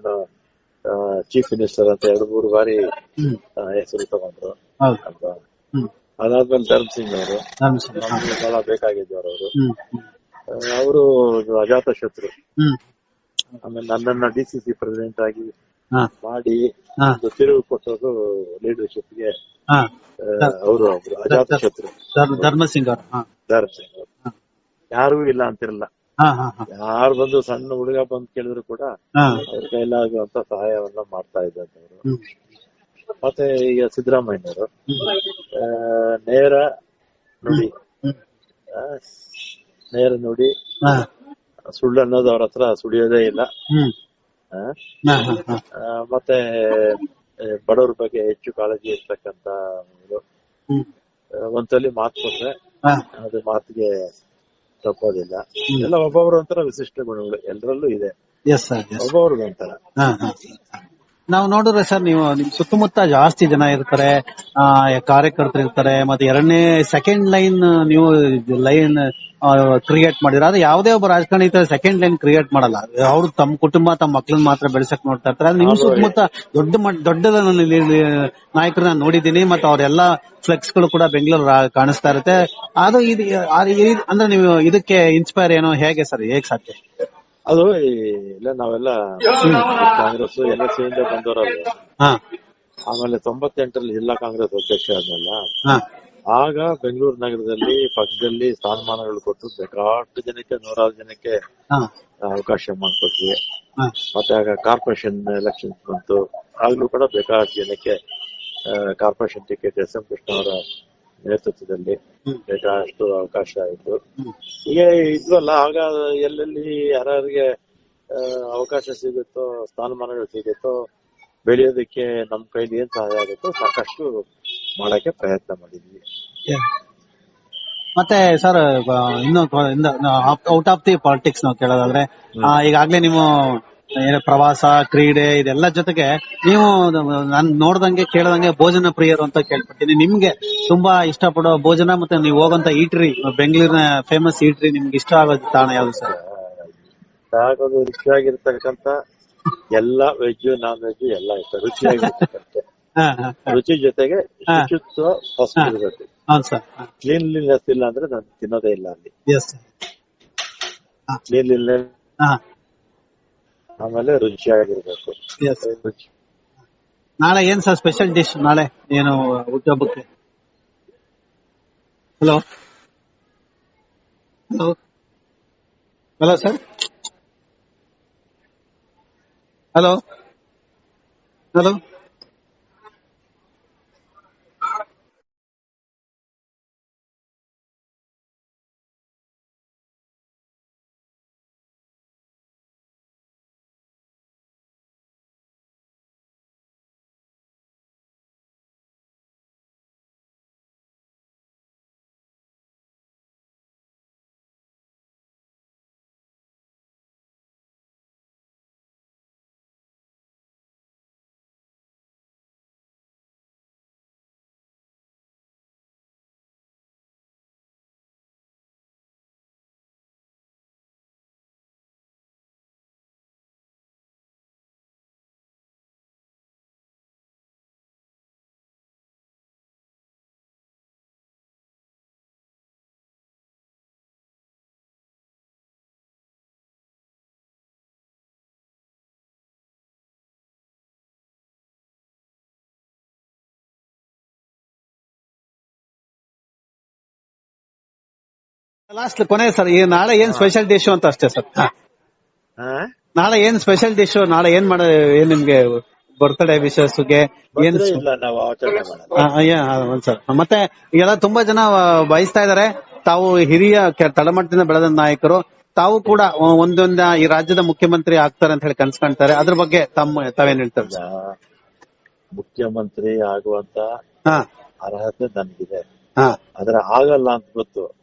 [SPEAKER 2] ಚೀಫ್ ಮಿನಿಸ್ಟರ್ ಅಂತ ಎರಡು ಮೂರು ಬಾರಿ ಹೆಸರು ತಗೊಂಡ್ರು. ಅಲ್ವಾ? ಅದಾದ್ಮೇಲೆ ಧರ್ಮ್ ಸಿಂಗ್ ಅವರು. ಬಹಳ ಬೇಕಾಗಿದ್ದವರು ಅವರು. ಅವರು ಅಜಾತ ಶತ್ರು. ಆಮೇಲೆ ನನ್ನನ್ನ ಡಿ ಸಿ ಸಿ ಪ್ರೆಸಿಡೆಂಟ್ ಆಗಿ ಮಾಡಿ ತಿರುವು ಕೊಟ್ಟೋದು ಲೀಡರ್ಶಿಪ್ಗೆ ಅವರು ಅಜಾತ ಶತ್ರು.
[SPEAKER 1] ಧರ್ಮ ಸಿಂಗ್ ಅವರು
[SPEAKER 2] ಧರ್ಮ ಸಿಂಗ್ ಅವರು. ಯಾರು ಇಲ್ಲ ಅಂತಿರಲ್ಲ. ಯಾರು ಬಂದು ಸಣ್ಣ ಹುಡುಗ ಬಂದು ಕೇಳಿದ್ರು ಕೂಡ ಅವ್ರ ಕೈಲಾಗುವಂತ ಸಹಾಯವನ್ನ ಮಾಡ್ತಾ ಇದ್ದಂತವ್ರು ಮತ್ತೆ ಈಗ ಸಿದ್ದರಾಮಯ್ಯನವರು. ನೇರ ನುಡಿ. ನೇರ ನುಡಿ. ಸುಳ್ಳು ಅನ್ನೋದು ಅವ್ರ ಹತ್ರ ಸುಳಿಯೋದೇ ಇಲ್ಲ. ಮತ್ತೆ ಬಡವ್ರ ಬಗ್ಗೆ ಹೆಚ್ಚು ಕಾಳಜಿ ಇರ್ತಕ್ಕಂತ ಒಂದ್ಸಲಿ ಮಾತು ಕೊಟ್ರೆ ಅದು ಮಾತಿಗೆ ತಪ್ಪೋದಿಲ್ಲ ಎಲ್ಲ ಒಬ್ಬೊಬ್ರು ಒಂಥರ ವಿಶಿಷ್ಟ ಗುಣಗಳು ಎಲ್ಲರಲ್ಲೂ ಇದೆ
[SPEAKER 1] ಎಸ್ ಸರ್
[SPEAKER 2] ಒಬ್ಬೊಬ್ರದ್ದು ಒಂಥರ.
[SPEAKER 1] ನಾವು ನೋಡಿದ್ರೆ ಸರ್ ನೀವು ನಿಮ್ ಸುತ್ತಮುತ್ತ ಜಾಸ್ತಿ ಜನ ಇರ್ತಾರೆ ಆ ಕಾರ್ಯಕರ್ತರು ಇರ್ತಾರೆ ಮತ್ತೆ ಎರಡನೇ ಸೆಕೆಂಡ್ ಲೈನ್ ನೀವು ಲೈನ್ ಕ್ರಿಯೇಟ್ ಮಾಡಿದ್ರೆ ಅದು ಯಾವುದೇ ಒಬ್ಬ ರಾಜಕಾರಣಿ ಸೆಕೆಂಡ್ ಲೈನ್ ಕ್ರಿಯೇಟ್ ಮಾಡಲ್ಲ. ಅವ್ರು ತಮ್ಮ ಕುಟುಂಬ ತಮ್ಮ ಮಕ್ಕಳನ್ನ ಮಾತ್ರ ಬೆಳೆಸಕ್ ನೋಡ್ತಾ ಇರ್ತಾರೆ. ಆದ್ರೆ ನಿಮ್ ಸುತ್ತಮುತ್ತ ದೊಡ್ಡ ದೊಡ್ಡದ ದೊಡ್ಡ ನಾಯಕರನ್ನ ನೋಡಿದೀನಿ ಮತ್ತೆ ಅವರೆಲ್ಲ ಫ್ಲೆಕ್ಸ್ಗಳು ಕೂಡ ಬೆಂಗಳೂರು ಕಾಣಿಸ್ತಾ ಇರುತ್ತೆ. ಅದು ಇದು ಆ- ಈ- ಅಂದ್ರೆ ನೀವು ಇದಕ್ಕೆ ಇನ್ಸ್ಪೈರ್ ಏನೋ ಹೇಗೆ ಸರ್ ಹೇಗ್ ಸಾಧ್ಯ?
[SPEAKER 2] ಅದು ಈ- ಇಲ್ಲ ನಾವೆಲ್ಲ ಕಾಂಗ್ರೆಸ್ ಎನ್ ಎಸ್ ಇಂದ ಬಂದವರಲ್ಲ
[SPEAKER 1] ಹಾ.
[SPEAKER 2] ಆಮೇಲೆ ತೊಂಬತ್ತೆಂಟರಲ್ಲಿ ಜಿಲ್ಲಾ ಕಾಂಗ್ರೆಸ್ ಅಧ್ಯಕ್ಷ ಆದ್ನಲ್ಲ
[SPEAKER 1] ಹಾ.
[SPEAKER 2] ಆಗ ಬೆಂಗಳೂರು ನಗರದಲ್ಲಿ ಪಕ್ಷದಲ್ಲಿ ಸ್ಥಾನಮಾನಗಳು ಕೊಟ್ಟು ಬೇಕಾಷ್ಟು ಜನಕ್ಕೆ ನೂರಾರು ಜನಕ್ಕೆ
[SPEAKER 1] ಹಾ.
[SPEAKER 2] ಅವಕಾಶ ಮಾಡಿಕೊಟ್ವಿ.
[SPEAKER 1] ಹಾ.
[SPEAKER 2] ಮತ್ತೆ ಆಗ ಕಾರ್ಪೊರೇಷನ್ ಎಲೆಕ್ಷನ್ ಬಂತು. ಆಗ್ಲೂ ಕೂಡ ಬೇಕಾಷ್ಟು ಜನಕ್ಕೆ corporation ticket S M Krishna ಅವರ ನೇತೃತ್ವದಲ್ಲಿ ಬೇಕಾದಷ್ಟು ಅವಕಾಶ ಆಯಿತು. ಈಗ ಇದ್ವಲ್ಲ ಆಗ ಎಲ್ಲೆಲ್ಲಿ ಯಾರ್ಯಾರಿಗೆ ಅವಕಾಶ ಸಿಗುತ್ತೋ ಸ್ಥಾನಮಾನಗಳು ಸಿಗುತ್ತೋ ಬೆಳೆಯೋದಕ್ಕೆ ನಮ್ ಕೈಲಿ ಏನ್ ಸಹಾಯ ಆಗುತ್ತೋ ಸಾಕಷ್ಟು ಮಾಡಕ್ಕೆ ಪ್ರಯತ್ನ ಮಾಡಿದ್ವಿ.
[SPEAKER 1] ಮತ್ತೆ ಸರ್ ಇನ್ನು ಔಟ್ ಆಫ್ ದಿ ಪಾಲಿಟಿಕ್ಸ್ ನಾವು ಕೇಳೋದಾದ್ರೆ ಈಗಾಗ್ಲೇ ನೀವು ಏನು ಪ್ರವಾಸ ಕ್ರೀಡೆ ಇದೆಲ್ಲ ಜೊತೆಗೆ ನೀವು ನಾನ್ ನೋಡ್ದಂಗೆ ಕೇಳದಂಗೆ ಭೋಜನ ಪ್ರಿಯರು ಅಂತ ಕೇಳ್ಪಡ್ತೀನಿ ನಿಮ್ಗೆ ತುಂಬಾ ಇಷ್ಟಪಡೋ ಭೋಜನ ಮತ್ತೆ ನೀವು ಹೋಗಂತ ಈಟ್ರಿ ಬೆಂಗಳೂರಿನ ಫೇಮಸ್ ಈಟ್ರಿ ನಿಮ್ಗೆ ಇಷ್ಟ ಆಗೋದು ತಾಣ ಯಾವ್ದು ಸರ್?
[SPEAKER 2] ಆಗೋದು ರುಚಿಯಾಗಿರ್ತಕ್ಕಂತ ಎಲ್ಲ ವೆಜ್ ನಾನ್ ವೆಜ್ ಎಲ್ಲ ಇಷ್ಟ.
[SPEAKER 1] ಹಾ
[SPEAKER 2] ರುಚಿ ಜೊತೆಗೆ. ಶುಚಿತ್ವ ಫಸ್ಟ್. ಇರಬೇಕು ಕ್ಲೀನ್ಲಿನೆಸ್ ಇಲ್ಲ ಅಂದ್ರೆ ನಾನು ತಿನ್ನೋದೇ ಇಲ್ಲ ಅಲ್ಲಿ.
[SPEAKER 1] ಎಸ್
[SPEAKER 2] ಕ್ಲೀನ್ಲಿನೆಸ್
[SPEAKER 1] ಹಾ.
[SPEAKER 2] ಆಮೇಲೆ ರುಚಿಯಾಗಿರ್ಬೇಕು.
[SPEAKER 1] ಎಸ್
[SPEAKER 2] ರುಚಿ
[SPEAKER 1] ನಾಳೆ ಏನ್ ಸರ್ ಸ್ಪೆಷಲ್ ಡಿಶ್ ನಾಳೆ? ಏನು ಹುಟ್ಟುಹಬ್ಬಕ್ಕೆ hello hello hello sir hello hello last ಕೊನೆ ಸರ್ ಈ ನಾಳೆ ಏನ್ ಸ್ಪೆಷಲ್ ಡಿಶ್ ಅಂತ ಅಷ್ಟೇ ಸರ್.
[SPEAKER 2] ಹಾ.
[SPEAKER 1] ನಾಳೆ ಏನ್ ಸ್ಪೆಷಲ್ ಡಿಶ್ ನಾಳೆ ಏನ್ ಮಾಡ ಏನ್ ನಿಮ್ಗೆ ಬರ್ತ್ಡೇ ವಿಶಸ್ಗೆ ಏನ್ ಸರ್. ಮತ್ತೆ ಈಗೆಲ್ಲ ತುಂಬಾ ಜನ ಬಯಸ್ತಾ ಇದಾರೆ ತಾವು ಹಿರಿಯ ತಳಮಟ್ಟದಿಂದ ಬೆಳೆದ ನಾಯಕರು ತಾವು ಕೂಡ ಒಂದೊಂದ ಈ ರಾಜ್ಯದ ಮುಖ್ಯಮಂತ್ರಿ ಆಗ್ತಾರೆ ಅಂತ ಹೇಳಿ ಕನ್ಸ್ ಕಾಣ್ತಾರೆ. ಅದ್ರ ಬಗ್ಗೆ ತಮ್ಮ ತಾವೇನ್ ಹೇಳ್ತಾರೆ?
[SPEAKER 2] ಮುಖ್ಯಮಂತ್ರಿ ಆಗುವಂತ
[SPEAKER 1] ಹಾ.
[SPEAKER 2] ಅರ್ಹತೆ ನನಗಿದೆ.
[SPEAKER 1] ಹಾ.
[SPEAKER 2] ಆದ್ರೆ ಆಗಲ್ಲ ಅಂತ ಗೊತ್ತು.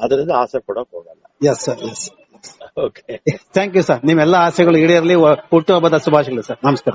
[SPEAKER 2] ಅದರಿಂದ ಆಸೆ ಪಡಕ್ ಹೋಗಲ್ಲ.
[SPEAKER 1] Yes sir yes
[SPEAKER 2] okay
[SPEAKER 1] thank you sir ನಿಮ್ಮೆಲ್ಲ ಆಸೆಗಳು ಈಡೇರಲಿ. ಹುಟ್ಟುಹಬ್ಬದ ಶುಭಾಶಯಗಳು ಸರ್ ನಮಸ್ಕಾರ.